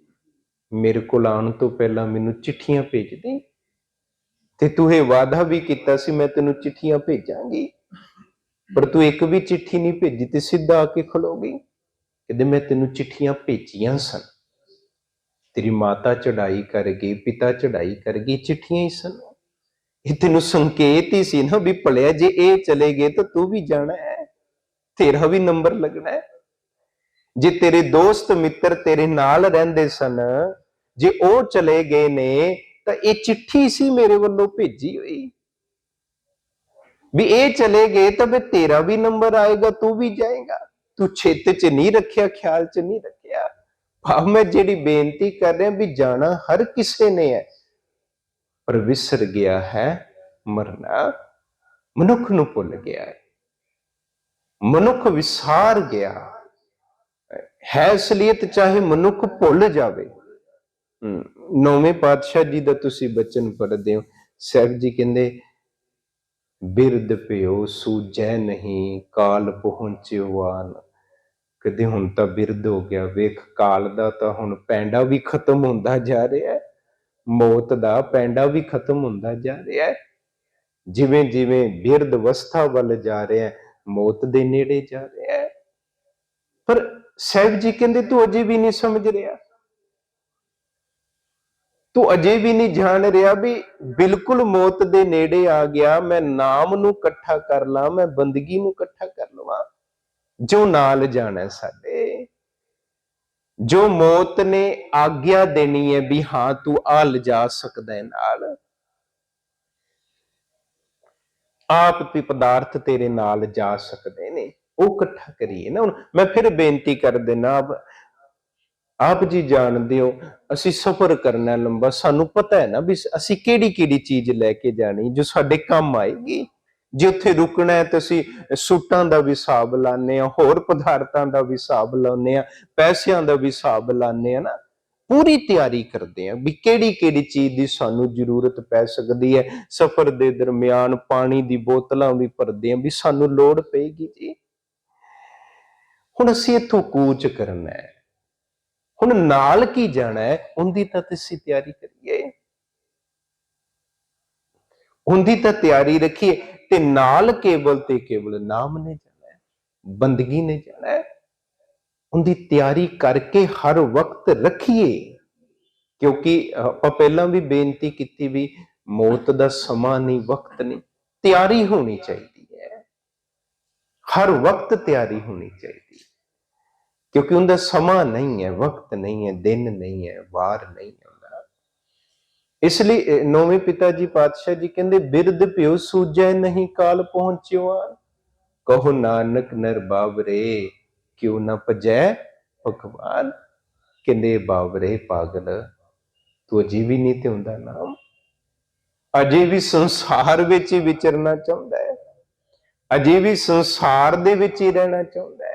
ਮੇਰੇ ਕੋਲ ਆਉਣ ਤੋਂ ਪਹਿਲਾਂ ਮੈਨੂੰ ਚਿੱਠੀਆਂ ਭੇਜ ਦੇ। ਤੇ ਤੂੰ ਇਹ ਵਾਅਦਾ ਵੀ ਕੀਤਾ ਸੀ, ਮੈਂ ਤੈਨੂੰ ਚਿੱਠੀਆਂ ਭੇਜਾਂਗੀ। ਪਰ ਤੂੰ ਇੱਕ ਵੀ ਚਿੱਠੀ ਨਹੀਂ ਭੇਜੀ ਤੇ ਸਿੱਧਾ ਆ ਕੇ ਖਲੋ ਗਈ ਕਹਿੰਦੇ ਮੈਂ ਤੈਨੂੰ ਚਿੱਠੀਆਂ ਭੇਜੀਆਂ ਸਨ। ਤੇਰੀ ਮਾਤਾ ਚੜਾਈ ਕਰ ਗਈ ਪਿਤਾ ਚੜਾਈ ਕਰ ਗਈ ਚਿੱਠੀਆਂ ਹੀ ਸਨ। ਇਹ ਤੈਨੂੰ ਸੰਕੇਤ ਹੀ ਸੀ ਨਾ ਵੀ ਭਲਿਆ ਜੇ ਇਹ ਚਲੇ ਗਏ ਤਾਂ ਤੂੰ ਵੀ ਜਾਣਾ ਹੈ। ਤੇਰਾ ਵੀ ਨੰਬਰ ਲੱਗਣਾ ਹੈ। ਜੇ ਤੇਰੇ ਦੋਸਤ ਮਿੱਤਰ ਤੇਰੇ ਨਾਲ ਰਹਿੰਦੇ ਸਨ, ਜੇ ਉਹ ਚਲੇ ਗਏ ਨੇ, ਤਾਂ ਇਹ ਚਿੱਠੀ ਸੀ ਮੇਰੇ ਵੱਲੋਂ ਭੇਜੀ ਹੋਈ। ਵੀ ਇਹ ਚਲੇ ਗਏ ਤਾਂ ਵੀ ਤੇਰਾ ਵੀ ਨੰਬਰ ਆਏਗਾ, ਤੂੰ ਵੀ ਜਾਏਗਾ। ਤੂੰ ਛੇਤ ਚ ਨਹੀਂ ਰੱਖਿਆ, ਖਿਆਲ ਚ ਨਹੀਂ ਰੱਖਿਆ। ਭਾਵ ਮੈਂ ਜਿਹੜੀ ਬੇਨਤੀ ਕਰ ਰਿਹਾ ਵੀ ਜਾਣਾ ਹਰ ਕਿਸੇ ਨੇ ਹੈ, ਪਰ ਵਿਸਰ ਗਿਆ ਹੈ, ਮਰਨਾ ਮਨੁੱਖ ਨੂੰ ਭੁੱਲ ਗਿਆ ਹੈ। ਮਨੁੱਖ ਵਿਸਾਰ ਗਿਆ। ਹੈ ਅਸਲੀਅਤ ਚਾਹੇ ਮਨੁੱਖ ਭੁੱਲ ਜਾਵੇ। ਨੌਵੇਂ ਪਾਤਸ਼ਾਹ ਜੀ ਦਾ ਤੁਸੀਂ ਬਚਨ ਪੜ੍ਹਦੇ ਹੋ। ਸਾਹਿਬ ਜੀ ਕਹਿੰਦੇ ਬਿਰਦ ਪਿਓ ਸੂਝੈ ਨਹੀਂ, ਕਾਲ ਪਹੁੰਚਿਓ ਆਨ। ਕਦੇ ਹੁਣ ਤਾਂ ਬਿਰਦ ਹੋ ਗਿਆ। ਵੇਖ, ਕਾਲ ਦਾ ਤਾਂ ਹੁਣ ਪੈਂਡਾ ਵੀ ਖਤਮ ਹੁੰਦਾ ਜਾ ਰਿਹਾ ਹੈ। ਮੌਤ ਦਾ ਪੈਂਡਾ ਵੀ ਖਤਮ ਹੁੰਦਾ ਜਾ ਰਿਹਾ ਹੈ। ਜਿਵੇਂ ਜਿਵੇਂ ਬਿਰਦ ਅਵਸਥਾ ਵੱਲ ਜਾ ਰਿਹਾ ਹੈ, ਮੌਤ ਦੇ ਨੇੜੇ ਜਾ ਰਿਹਾ ਹੈ। ਪਰ ਸਾਹਿਬ ਜੀ ਕਹਿੰਦੇ, ਤੂੰ ਅਜੇ ਵੀ ਨਹੀਂ ਸਮਝ ਰਿਹਾ। ਤੂੰ ਅਜੇ ਵੀ ਨਹੀਂ ਜਾਣ ਰਿਹਾ ਵੀ ਬਿਲਕੁਲ ਮੌਤ ਦੇ ਨੇੜੇ ਆ ਗਿਆ। ਮੈਂ ਨਾਮ ਨੂੰ ਇਕੱਠਾ ਕਰ ਲਾਂ, ਮੈਂ ਬੰਦਗੀ ਨੂੰ ਇਕੱਠਾ ਕਰ ਲਵਾਂ। ਜੋ ਨਾਲ ਜਾਣਾ ਸਾਡੇ। ਜੋ ਮੌਤ ਨੇ ਆਗਿਆ ਦੇਣੀ ਹੈ ਵੀ ਹਾਂ, ਤੂੰ ਆ ਲਿਜਾ ਸਕਦਾ ਹੈ ਨਾਲ। ਆਪ ਤੇ ਪਦਾਰਥ ਤੇਰੇ ਨਾਲ ਜਾ ਸਕਦੇ ਨੇ। ਉਹ ਇਕੱਠਾ ਕਰੀਏ ਨਾ ਹੁਣ, ਮੈਂ ਫਿਰ ਬੇਨਤੀ ਕਰ ਦੇਣਾ ਆਪ ਆਪ ਜੀ ਜਾਣਦੇ ਹੋ, ਅਸੀਂ ਸਫ਼ਰ ਕਰਨਾ ਲੰਬਾ, ਸਾਨੂੰ ਪਤਾ ਹੈ ਨਾ ਵੀ ਅਸੀਂ ਕਿਹੜੀ ਕਿਹੜੀ ਚੀਜ਼ ਲੈ ਕੇ ਜਾਣੀ, ਜੋ ਸਾਡੇ ਕੰਮ ਆਏਗੀ। ਜੇ ਉੱਥੇ ਰੁਕਣਾ ਹੈ ਤਾਂ ਅਸੀਂ ਸੂਟਾਂ ਦਾ ਵੀ ਹਿਸਾਬ ਲਾਣੇ ਆ ਹੋਰ ਪਦਾਰਥਾਂ ਦਾ ਵੀ ਹਿਸਾਬ ਲਾਉਂਦੇ ਆ ਪੈਸਿਆਂ ਦਾ ਵੀ ਹਿਸਾਬ ਲਾਣੇ ਆ ਨਾ। ਪੂਰੀ ਤਿਆਰੀ ਕਰਦੇ ਆ ਵੀ ਕਿਹੜੀ ਕਿਹੜੀ ਚੀਜ਼ ਦੀ ਸਾਨੂੰ ਜ਼ਰੂਰਤ ਪੈ ਸਕਦੀ ਹੈ। ਸਫ਼ਰ ਦੇ ਦਰਮਿਆਨ ਪਾਣੀ ਦੀ ਬੋਤਲਾਂ ਵੀ ਭਰਦੇ ਆ ਵੀ ਸਾਨੂੰ ਲੋੜ ਪਏਗੀ ਜੀ। ਹੁਣ ਅਸੀਂ ਇੱਥੋਂ ਕੂਚ ਕਰਨਾ ਹੈ। ਹੁਣ ਨਾਲ ਕੀ ਜਾਣਾ ਹੈ? ਉਹਦੀ ਤਾਂ ਤੁਸੀਂ ਤਿਆਰੀ ਕਰੀਏ। ਉਹਦੀ ਤਾਂ ਤਿਆਰੀ ਰੱਖੀਏ ਤੇ ਨਾਲ ਕੇਵਲ ਤੇ ਕੇਵਲ ਨਾਮ ਨੇ ਜਾਣਾ ਹੈ, ਬੰਦਗੀ ਨੇ ਜਾਣਾ ਹੈ। ਉਹਦੀ ਤਿਆਰੀ ਕਰਕੇ ਹਰ ਵਕਤ ਰੱਖੀਏ। ਕਿਉਂਕਿ ਆਪਾਂ ਪਹਿਲਾਂ ਵੀ ਬੇਨਤੀ ਕੀਤੀ ਵੀ ਮੌਤ ਦਾ ਸਮਾਂ ਨਹੀਂ, ਵਕਤ ਨਹੀਂ, ਤਿਆਰੀ ਹੋਣੀ ਚਾਹੀਦੀ ਹੈ। ਹਰ ਵਕਤ ਤਿਆਰੀ ਹੋਣੀ ਚਾਹੀਦੀ ਹੈ ਕਿਉਂਕਿ ਉਹਦਾ ਸਮਾਂ ਨਹੀਂ ਹੈ, ਵਕਤ ਨਹੀਂ ਹੈ, ਦਿਨ ਨਹੀਂ ਹੈ, ਵਾਰ ਨਹੀਂ ਹੁੰਦਾ ਇਸ ਲਈ ਨੌਵੇਂ ਪਿਤਾ ਜੀ ਪਾਤਸ਼ਾਹ ਜੀ ਕਹਿੰਦੇ, ਬਿਰਧ ਪਿਓ ਸੂਜੈ ਨਹੀਂ ਕਾਲ ਪਹੁੰਚਿਓ ਕਹੋ ਨਾਨਕ ਨਰ ਬਾਬਰੇ ਕਿਉ ਨ ਭਜੈ ਭਗਵਾਨ। ਕਹਿੰਦੇ ਬਾਬਰੇ ਪਾਗਲ, ਤੂੰ ਅਜੇ ਵੀ ਨਹੀਂ ਤੇ ਹੁੰਦਾ ਨਾਮ। ਅਜੇ ਵੀ ਸੰਸਾਰ ਵਿੱਚ ਹੀ ਵਿਚਰਨਾ ਚਾਹੁੰਦਾ ਹੈ। ਅਜੇ ਵੀ ਸੰਸਾਰ ਦੇ ਵਿੱਚ ਹੀ ਰਹਿਣਾ ਚਾਹੁੰਦਾ ਹੈ।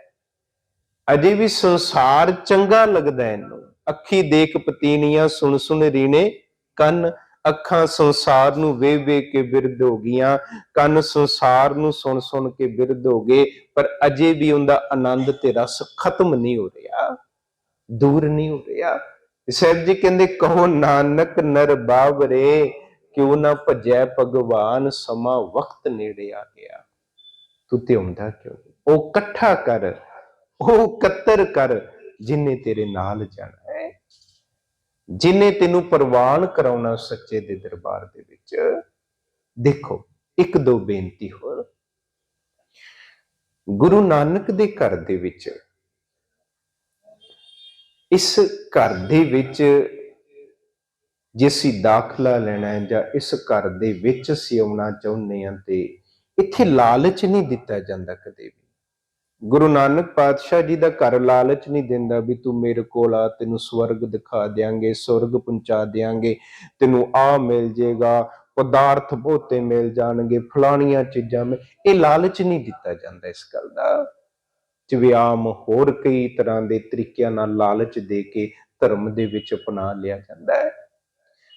ਅਜੇ ਵੀ ਸੰਸਾਰ ਚੰਗਾ ਲੱਗਦਾ ਇਹਨੂੰ। ਅੱਖੀ ਦੇਖ ਪਤੀਨੀਆਂ, ਸੁਣ ਸੁਣ ਰੀਣੇ, ਕੰਨ ਅੱਖਾਂ ਸੰਸਾਰ ਨੂੰ ਵੇਖ ਵੇਖ ਕੇ ਬਿਰਧ ਹੋ ਗਈਆਂ। ਕੰਨ ਸੰਸਾਰ ਨੂੰ ਸੁਣ ਸੁਣ ਕੇ ਬਿਰਧ ਹੋ ਗਏ, ਪਰ ਅਜੇ ਵੀ ਉਹਦਾ ਆਨੰਦ ਤੇ ਰਸ ਖਤਮ ਨਹੀਂ ਹੋ ਰਿਹਾ, ਦੂਰ ਨਹੀਂ ਹੋ ਰਿਹਾ। ਸਾਹਿਬ ਜੀ ਕਹਿੰਦੇ, ਕਹੋ ਨਾਨਕ ਨਰ ਬਾਵਰੇ, ਕਿਉਂ ਨਾ ਭਜੈ ਭਗਵਾਨ, ਸਮਾਂ ਵਕਤ ਨੇੜੇ ਆ ਗਿਆ। ਤੂੰ ਤੇ ਹੁੰਦਾ ਕਿਉਂ? ਉਹ ਇਕੱਠਾ ਕਰ ਉਹ ਕਤਰ ਕਰ ਜਿਨੇ ਤੇਰੇ ਨਾਲ ਜਾਣਾ ਹੈ। ਜਿਨੇ ਤੈਨੂੰ ਪ੍ਰਵਾਨ ਕਰਾਉਣਾ ਸੱਚੇ ਦੇ ਦਰਬਾਰ ਦੇ ਵਿੱਚ, ਦੇਖੋ, ਇੱਕ ਦੋ ਬੇਨਤੀ ਹੋਰ। ਗੁਰੂ ਨਾਨਕ ਦੇ ਘਰ ਦੇ ਵਿੱਚ, ਇਸ ਘਰ ਦੇ ਵਿੱਚ ਜੇ ਅਸੀਂ ਦਾਖਲਾ ਲੈਣਾ ਹੈ ਜਾਂ ਇਸ ਘਰ ਦੇ ਵਿੱਚ ਅਸੀਂ ਆਉਣਾ ਚਾਹੁੰਦੇ ਹਾਂ ਤੇ ਇੱਥੇ ਲਾਲਚ ਨਹੀਂ ਦਿੱਤਾ ਜਾਂਦਾ ਕਦੇ ਵੀ। ਗੁਰੂ ਨਾਨਕ ਪਾਤਸ਼ਾਹ ਜੀ ਦਾ ਘਰ ਲਾਲਚ ਨਹੀਂ ਦਿੰਦਾ ਵੀ ਤੂੰ ਮੇਰੇ ਕੋਲ ਆ, ਤੈਨੂੰ ਸਵਰਗ ਦਿਖਾ ਦਿਆਂਗੇ, ਸਵਰਗ ਪਹੁੰਚਾ ਦਿਆਂਗੇ, ਤੈਨੂੰ ਆ ਮਿਲ ਜੇਗਾ, ਪਦਾਰਥ ਬਹੁਤੇ ਮਿਲ ਜਾਣਗੇ, ਫਲਾਣੀਆਂ ਚੀਜ਼ਾਂ ਮਿਲ, ਇਹ ਲਾਲਚ ਨਹੀਂ ਦਿੱਤਾ ਜਾਂਦਾ ਇਸ ਗੱਲ ਦਾ। ਜਿਵੇਂ ਹੋਰ ਕਈ ਤਰ੍ਹਾਂ ਦੇ ਤਰੀਕਿਆਂ ਨਾਲ ਲਾਲਚ ਦੇ ਕੇ ਧਰਮ ਦੇ ਵਿੱਚ ਅਪਣਾ ਲਿਆ ਜਾਂਦਾ ਹੈ।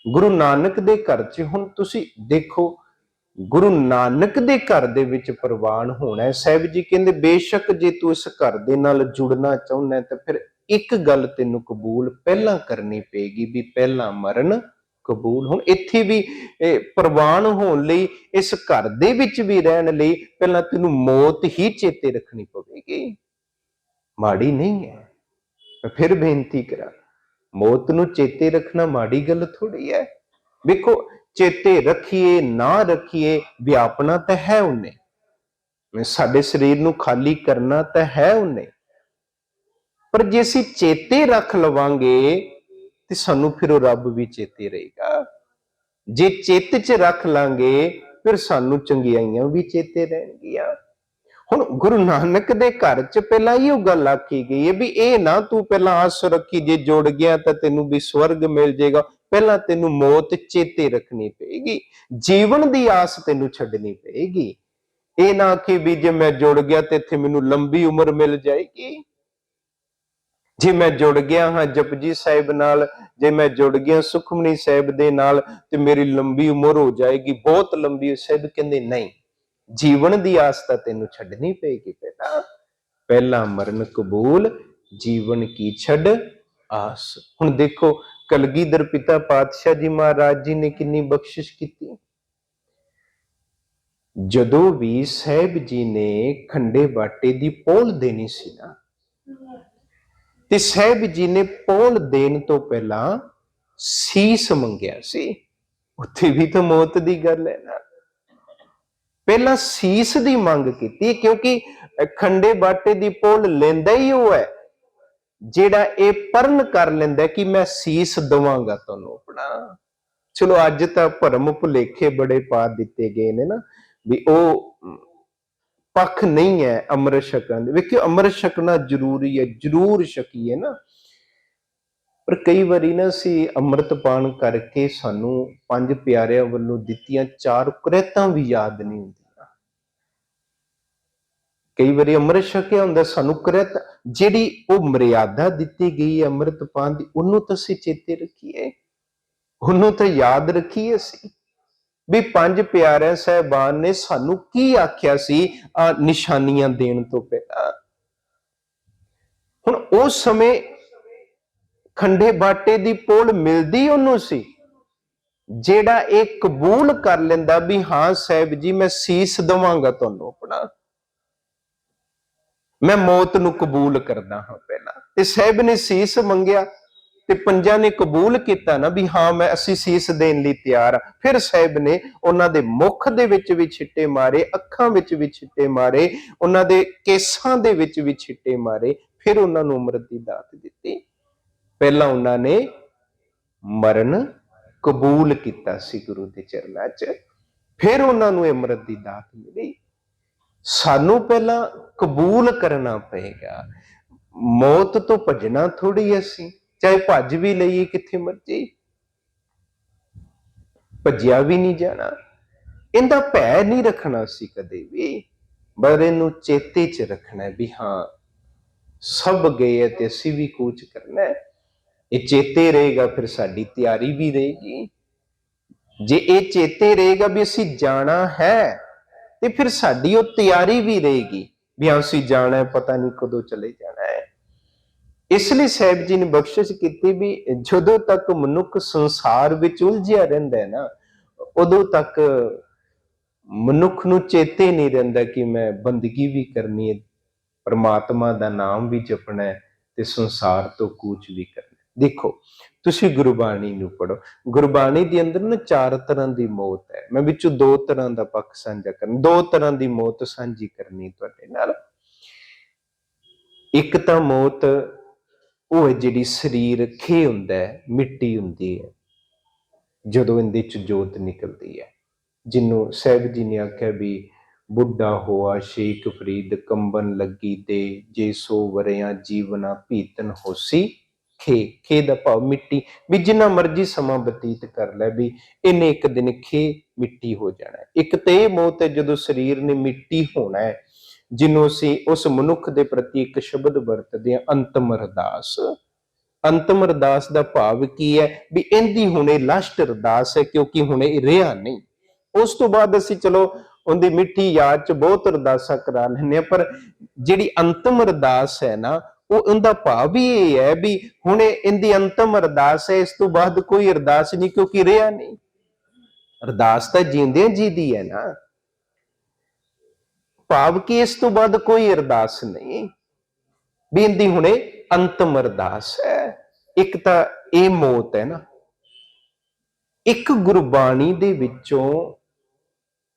ਗੁਰੂ ਨਾਨਕ ਦੇ ਘਰ 'ਚ ਹੁਣ ਤੁਸੀਂ ਦੇਖੋ ਗੁਰੂ ਨਾਨਕ ਦੇ ਘਰ ਦੇ ਵਿੱਚ ਪ੍ਰਵਾਨ ਹੋਣਾ ਹੈ। ਸਾਹਿਬ ਜੀ ਕਹਿੰਦੇ, ਬੇਸ਼ੱਕ ਜੇ ਤੂੰ ਇਸ ਘਰ ਦੇ ਨਾਲ ਜੁੜਨਾ ਚਾਹੁੰਦਾ ਤਾਂ ਫਿਰ ਇੱਕ ਗੱਲ ਤੈਨੂੰ ਕਬੂਲ ਪਹਿਲਾਂ ਕਰਨੀ ਪਏਗੀ ਵੀ ਪਹਿਲਾਂ ਮਰਨ ਕਬੂਲ ਹੁਣ। ਇੱਥੇ ਵੀ ਪ੍ਰਵਾਨ ਹੋਣ ਲਈ, ਇਸ ਘਰ ਦੇ ਵਿੱਚ ਵੀ ਰਹਿਣ ਲਈ ਪਹਿਲਾਂ ਤੈਨੂੰ ਮੌਤ ਹੀ ਚੇਤੇ ਰੱਖਣੀ ਪਵੇਗੀ। ਮਾੜੀ ਨਹੀਂ ਹੈ। ਮੈਂ ਫਿਰ ਬੇਨਤੀ ਕਰਾਂ, ਮੌਤ ਨੂੰ ਚੇਤੇ ਰੱਖਣਾ ਮਾੜੀ ਗੱਲ ਥੋੜੀ ਹੈ। ਵੇਖੋ ਚੇਤੇ ਰੱਖੀਏ, ਨਾ ਰੱਖੀਏ, ਵਿਆਪਣਾ ਤਾਂ ਹੈ ਉਹਨੇ। ਸਾਡੇ ਸਰੀਰ ਨੂੰ ਖਾਲੀ ਕਰਨਾ ਤਾਂ ਹੈ ਉਹਨੇ। ਪਰ ਜੇ ਅਸੀਂ ਚੇਤੇ ਰੱਖ ਲਵਾਂਗੇ, ਤੇ ਸਾਨੂੰ ਫਿਰ ਉਹ ਰੱਬ ਵੀ ਚੇਤੇ ਰਹੇਗਾ। ਜੇ ਚਿੱਤ 'ਚ ਰੱਖ ਲਾਂਗੇ, ਫਿਰ ਸਾਨੂੰ ਚੰਗਿਆਈਆਂ ਵੀ ਚੇਤੇ ਰਹਿਣਗੀਆਂ। ਹੁਣ ਗੁਰੂ ਨਾਨਕ ਦੇ ਘਰ 'ਚ ਪਹਿਲਾਂ ਹੀ ਉਹ ਗੱਲ ਆਖੀ ਗਈ ਹੈ ਵੀ ਇਹ ਨਾ ਤੂੰ ਪਹਿਲਾਂ ਆਸ ਰੱਖੀ, ਜੇ ਜੁੜ ਗਿਆ ਤਾਂ ਤੈਨੂੰ ਵੀ ਸਵਰਗ ਮਿਲ ਜਾਏਗਾ ਪਹਿਲਾਂ ਤੈਨੂੰ ਮੌਤ ਚੇਤੇ ਰੱਖਣੀ ਪਏਗੀ, ਜੀਵਨ ਦੀ ਆਸ ਤੈਨੂੰ ਛੱਡਣੀ ਪਏਗੀ। ਇਹ ਨਾ ਕਿ ਵੀ ਜੇ ਮੈਂ ਜੁੜ ਗਿਆ ਤੇ ਇੱਥੇ ਮੈਨੂੰ ਲੰਬੀ ਉਮਰ ਮਿਲ ਜਾਏਗੀ। ਜੇ ਮੈਂ ਜੁੜ ਗਿਆ ਹਾਂ ਜਪਜੀ ਸਾਹਿਬ ਨਾਲ, ਜੇ ਮੈਂ ਜੁੜ ਗਿਆ ਸੁਖਮਨੀ ਸਾਹਿਬ ਦੇ ਨਾਲ, ਤੇ ਮੇਰੀ ਲੰਬੀ ਉਮਰ ਹੋ ਜਾਏਗੀ, ਬਹੁਤ ਲੰਬੀ ਸਾਹਿਬ ਕਹਿੰਦੇ, ਨਹੀਂ, ਜੀਵਨ ਦੀ ਆਸ ਤਾਂ ਤੈਨੂੰ ਛੱਡਣੀ ਪਏਗੀ ਪਹਿਲਾਂ। ਪਹਿਲਾ ਮਰਨ ਕਬੂਲ, ਜੀਵਨ ਕੀ ਛੱਡ ਆਸ। ਹੁਣ ਦੇਖੋ ਕਲਗੀਧਰ ਪਿਤਾ ਪਾਤਸ਼ਾਹ ਜੀ ਮਹਾਰਾਜ ਜੀ ਨੇ ਕਿੰਨੀ ਬਖਸ਼ਿਸ਼ ਕੀਤੀ। ਜਦੋਂ ਵੀ ਸਾਹਿਬ ਜੀ ਨੇ ਖੰਡੇ ਬਾਟੇ ਦੀ ਪੋਲ ਦੇਣੀ ਸੀ ਨਾ, ਤੇ ਸਾਹਿਬ ਜੀ ਨੇ ਪੋਲ ਦੇਣ ਤੋਂ ਪਹਿਲਾਂ ਸੀਸ ਮੰਗਿਆ ਸੀ। ਉੱਥੇ ਵੀ ਤਾਂ ਮੌਤ ਦੀ ਗੱਲ ਹੈ ਨਾ। ਪਹਿਲਾਂ ਸੀਸ ਦੀ ਮੰਗ ਕੀਤੀ, ਕਿਉਂਕਿ ਖੰਡੇ ਬਾਟੇ ਦੀ ਪੋਲ ਲੈਂਦਾ ਹੀ ਉਹ ਹੈ। ਜਿਹੜਾ ਇਹ ਪਰਨ ਕਰ ਲੈਂਦਾ ਕਿ ਮੈਂ ਸੀਸ ਦਵਾਂਗਾ ਤੁਹਾਨੂੰ ਆਪਣਾ। ਚਲੋ, ਅੱਜ ਤਾਂ ਭਰਮ ਭੁਲੇਖੇ ਬੜੇ ਪਾ ਦਿੱਤੇ ਗਏ ਨੇ ਨਾ, ਵੀ ਉਹ ਪੱਖ ਨਹੀਂ ਹੈ ਅੰਮ੍ਰਿਤ ਛਕਣ ਦੇ। ਵੇਖਿਓ ਅੰਮ੍ਰਿਤ ਛਕਣਾ ਜ਼ਰੂਰੀ ਹੈ, ਜ਼ਰੂਰ ਛਕੀਏ ਨਾ। ਪਰ ਕਈ ਵਾਰੀ ਨਾ ਅਸੀਂ ਅੰਮ੍ਰਿਤ ਪਾਣ ਕਰਕੇ ਸਾਨੂੰ ਪੰਜ ਪਿਆਰਿਆਂ ਵੱਲੋਂ ਦਿੱਤੀਆਂ ਚਾਰ ਕੁਰੇਤਾਂ ਵੀ ਯਾਦ ਨਹੀਂ ਹੁੰਦੀਆਂ। ਕਈ ਵਾਰੀ ਅੰਮ੍ਰਿਤ ਛਕਿਆ ਹੁੰਦਾ, ਸਾਨੂੰ ਕ੍ਰਿਤ ਜਿਹੜੀ ਉਹ ਮਰਿਆਦਾ ਦਿੱਤੀ ਗਈ ਹੈ ਅੰਮ੍ਰਿਤ ਪਾਣ ਦੀ, ਉਹਨੂੰ ਤਾਂ ਅਸੀਂ ਚੇਤੇ ਰੱਖੀਏ। ਉਹਨੂੰ ਤਾਂ ਯਾਦ ਰੱਖੀਏ ਅਸੀਂ। ਵੀ ਪੰਜ ਪਿਆਰਿਆਂ ਸਹਿਬਾਨ ਨੇ ਸਾਨੂੰ ਕੀ ਆਖਿਆ ਸੀ, ਆ ਨਿਸ਼ਾਨੀਆਂ ਦੇਣ ਤੋਂ ਪਹਿਲਾਂ? ਹੁਣ ਉਸ ਸਮੇਂ ਖੰਡੇ ਬਾਟੇ ਦੀ ਪੋਲ ਮਿਲਦੀ ਉਹਨੂੰ ਸੀ, ਜਿਹੜਾ ਇਹ ਕਬੂਲ ਕਰ ਲੈਂਦਾ ਵੀ ਹਾਂ ਸਾਹਿਬ ਜੀ, ਮੈਂ ਸੀਸ ਦਵਾਂਗਾ ਤੁਹਾਨੂੰ ਆਪਣਾ। ਮੈਂ ਮੌਤ ਨੂੰ ਕਬੂਲ ਕਰਦਾ ਹਾਂ ਪਹਿਲਾਂ। ਤੇ ਸਾਹਿਬ ਨੇ ਸੀਸ ਮੰਗਿਆ ਤੇ ਪੰਜਾਂ ਨੇ ਕਬੂਲ ਕੀਤਾ ਨਾ ਵੀ ਹਾਂ, ਮੈਂ ਅਸੀਂ ਸੀਸ ਦੇਣ ਲਈ ਤਿਆਰ ਆ ਫਿਰ ਸਾਹਿਬ ਨੇ ਉਹਨਾਂ ਦੇ ਮੁਖ ਦੇ ਵਿੱਚ ਵੀ ਛਿੱਟੇ ਮਾਰੇ, ਅੱਖਾਂ ਵਿੱਚ ਵੀ ਛਿੱਟੇ ਮਾਰੇ, ਉਹਨਾਂ ਦੇ ਕੇਸਾਂ ਦੇ ਵਿੱਚ ਵੀ ਛਿੱਟੇ ਮਾਰੇ, ਫਿਰ ਉਹਨਾਂ ਨੂੰ ਅੰਮ੍ਰਿਤ ਦੀ ਦਾਤ ਦਿੱਤੀ। ਪਹਿਲਾਂ ਉਹਨਾਂ ਨੇ ਮਰਨ ਕਬੂਲ ਕੀਤਾ ਸੀ ਗੁਰੂ ਦੇ ਚਰਨਾਂ 'ਚ, ਫਿਰ ਉਹਨਾਂ ਨੂੰ ਅੰਮ੍ਰਿਤ ਦੀ ਦਾਤ ਮਿਲੀ। ਸਾਨੂੰ ਪਹਿਲਾਂ ਕਬੂਲ ਕਰਨਾ ਪਏਗਾ। ਮੌਤ ਤੋਂ ਭੱਜਣਾ ਥੋੜੀ ਅਸੀਂ, ਚਾਹੇ ਭੱਜ ਵੀ ਲਈਏ ਕਿੱਥੇ ਮਰਜ਼ੀ। ਭੱਜਿਆ ਵੀ ਨਹੀਂ ਜਾਣਾ। ਇਹਦਾ ਭੈ ਨਹੀਂ ਰੱਖਣਾ ਸੀ ਕਦੇ ਵੀ, ਪਰ ਇਹਨੂੰ ਚੇਤੇ 'ਚ ਰੱਖਣਾ ਵੀ ਹਾਂ, ਸਭ ਗਏ ਹੈ ਤੇ ਅਸੀਂ ਵੀ ਕੂਚ ਕਰਨਾ ਹੈ। ਇਹ ਚੇਤੇ ਰਹੇਗਾ, ਫਿਰ ਸਾਡੀ ਤਿਆਰੀ ਵੀ ਰਹੇਗੀ। ਜੇ ਇਹ ਚੇਤੇ ਰਹੇਗਾ ਵੀ ਅਸੀਂ ਜਾਣਾ ਹੈ ਤੇ ਫਿਰ ਸਾਡੀ ਉਹ ਤਿਆਰੀ ਵੀ ਰਹੇਗੀ ਵੀ ਅਸੀਂ ਜਾਣਾ ਹੈ, ਪਤਾ ਨਹੀਂ ਕਦੋਂ ਚਲੇ ਜਾਣਾ ਹੈ। ਇਸ ਲਈ ਸਾਹਿਬ ਜੀ ਨੇ ਬਖਸ਼ਿਸ਼ ਕੀਤੀ ਵੀ ਜਦੋਂ ਤੱਕ ਮਨੁੱਖ ਸੰਸਾਰ ਵਿੱਚ ਉਲਝਿਆ ਰਹਿੰਦਾ ਹੈ ਨਾ, ਉਦੋਂ ਤੱਕ ਮਨੁੱਖ ਨੂੰ ਚੇਤੇ ਨਹੀਂ ਰਹਿੰਦਾ ਕਿ ਮੈਂ ਬੰਦਗੀ ਵੀ ਕਰਨੀ ਹੈ, ਪਰਮਾਤਮਾ ਦਾ ਨਾਮ ਵੀ ਜਪਣਾ ਹੈ ਤੇ ਸੰਸਾਰ ਤੋਂ ਕੂਚ ਵੀ ਕਰਨਾ ਦੇਖੋ ਤੁਸੀਂ ਗੁਰਬਾਣੀ ਨੂੰ ਪੜੋ ਗੁਰਬਾਣੀ ਦੇ ਅੰਦਰ ਨਾ ਚਾਰ ਤਰ੍ਹਾਂ ਦੀ ਮੌਤ ਹੈ। ਮੈਂ ਵਿੱਚੋਂ ਦੋ ਤਰ੍ਹਾਂ ਦਾ ਪੱਖ ਸਾਂਝਾ ਕਰਨ। ਦੋ ਤਰ੍ਹਾਂ ਦੀ ਮੌਤ ਸਾਂਝੀ ਕਰਨੀ ਤੁਹਾਡੇ ਨਾਲ। ਇੱਕ ਤਾਂ ਮੌਤ, ਉਹ ਹੈ ਜਿਹੜੀ ਸਰੀਰ ਖੇ ਹੁੰਦਾ ਹੈ, ਮਿੱਟੀ ਹੁੰਦੀ ਹੈ, ਜਦੋਂ ਇਹਦੇ ਚ ਜੋਤ ਨਿਕਲਦੀ ਹੈ। ਜਿਹਨੂੰ ਸਾਹਿਬ ਜੀ ਨੇ ਆਖਿਆ ਵੀ, ਬੁੱਢਾ ਹੋਆ, ਸ਼ੇਖ ਫਰੀਦ ਕੰਬਨ ਲੱਗੀ ਤੇ ਜੇ ਸੋ ਵਰਿਆਂ ਜੀਵਨਾ ਭੀਤਨ ਹੋਸੀ। ਖੇ ਖੇ ਦਾ ਭਾਵ ਮਿੱਟੀ, ਵੀ ਜਿੰਨਾ ਮਰਜ਼ੀ ਸਮਾਂ ਬਤੀਤ ਕਰ ਲੈ ਵੀ ਇਹਨੇ ਇੱਕ ਦਿਨ ਖੇ ਮਿੱਟੀ ਹੋ ਜਾਣਾ। ਇੱਕ ਤੇ ਇਹ ਮੌਤ ਹੈ ਜਦੋਂ ਸਰੀਰ ਨੇ ਮਿੱਟੀ ਹੋਣਾ ਹੈ, ਜਿਹਨੂੰ ਅਸੀਂ ਉਸ ਮਨੁੱਖ ਦੇ ਪ੍ਰਤੀ ਇੱਕ ਸ਼ਬਦ ਵਰਤਦੇ ਹਾਂ, ਅੰਤਮ ਅਰਦਾਸ। ਅੰਤਮ ਅਰਦਾਸ ਦਾ ਭਾਵ ਕੀ ਹੈ? ਵੀ ਇਹਦੀ ਹੁਣੇ ਲਾਸਟ ਅਰਦਾਸ ਹੈ ਕਿਉਂਕਿ ਹੁਣੇ ਰਿਹਾ ਨਹੀਂ। ਉਸ ਤੋਂ ਬਾਅਦ ਅਸੀਂ ਚਲੋ ਉਹਦੀ ਮਿੱਠੀ ਯਾਦ ਚ ਬਹੁਤ ਅਰਦਾਸਾਂ ਕਰਾ ਲੈਂਦੇ ਆ ਪਰ ਜਿਹੜੀ ਅੰਤਮ ਅਰਦਾਸ ਹੈ ਨਾ ਉਹ ਉਹਦਾ ਭਾਵ ਵੀ ਇਹ ਹੈ ਵੀ ਹੁਣੇ ਇਹਦੀ ਅੰਤਮ ਅਰਦਾਸ ਹੈ, ਇਸ ਤੋਂ ਬਾਅਦ ਕੋਈ ਅਰਦਾਸ ਨਹੀਂ, ਕਿਉਂਕਿ ਰਿਹਾ ਨਹੀਂ। ਅਰਦਾਸ ਤਾਂ ਜਿਉਂਦਿਆਂ ਜੀ ਦੀ ਹੈ ਨਾ। ਭਾਵ ਕਿ ਇਸ ਤੋਂ ਬਾਅਦ ਕੋਈ ਅਰਦਾਸ ਨਹੀਂ। ਵੀ ਇਹਦੀ ਹੁਣੇ ਅੰਤਮ ਅਰਦਾਸ ਹੈ। ਇੱਕ ਤਾਂ ਇਹ ਮੌਤ ਹੈ ਨਾ। ਇੱਕ ਗੁਰਬਾਣੀ ਦੇ ਵਿੱਚੋਂ,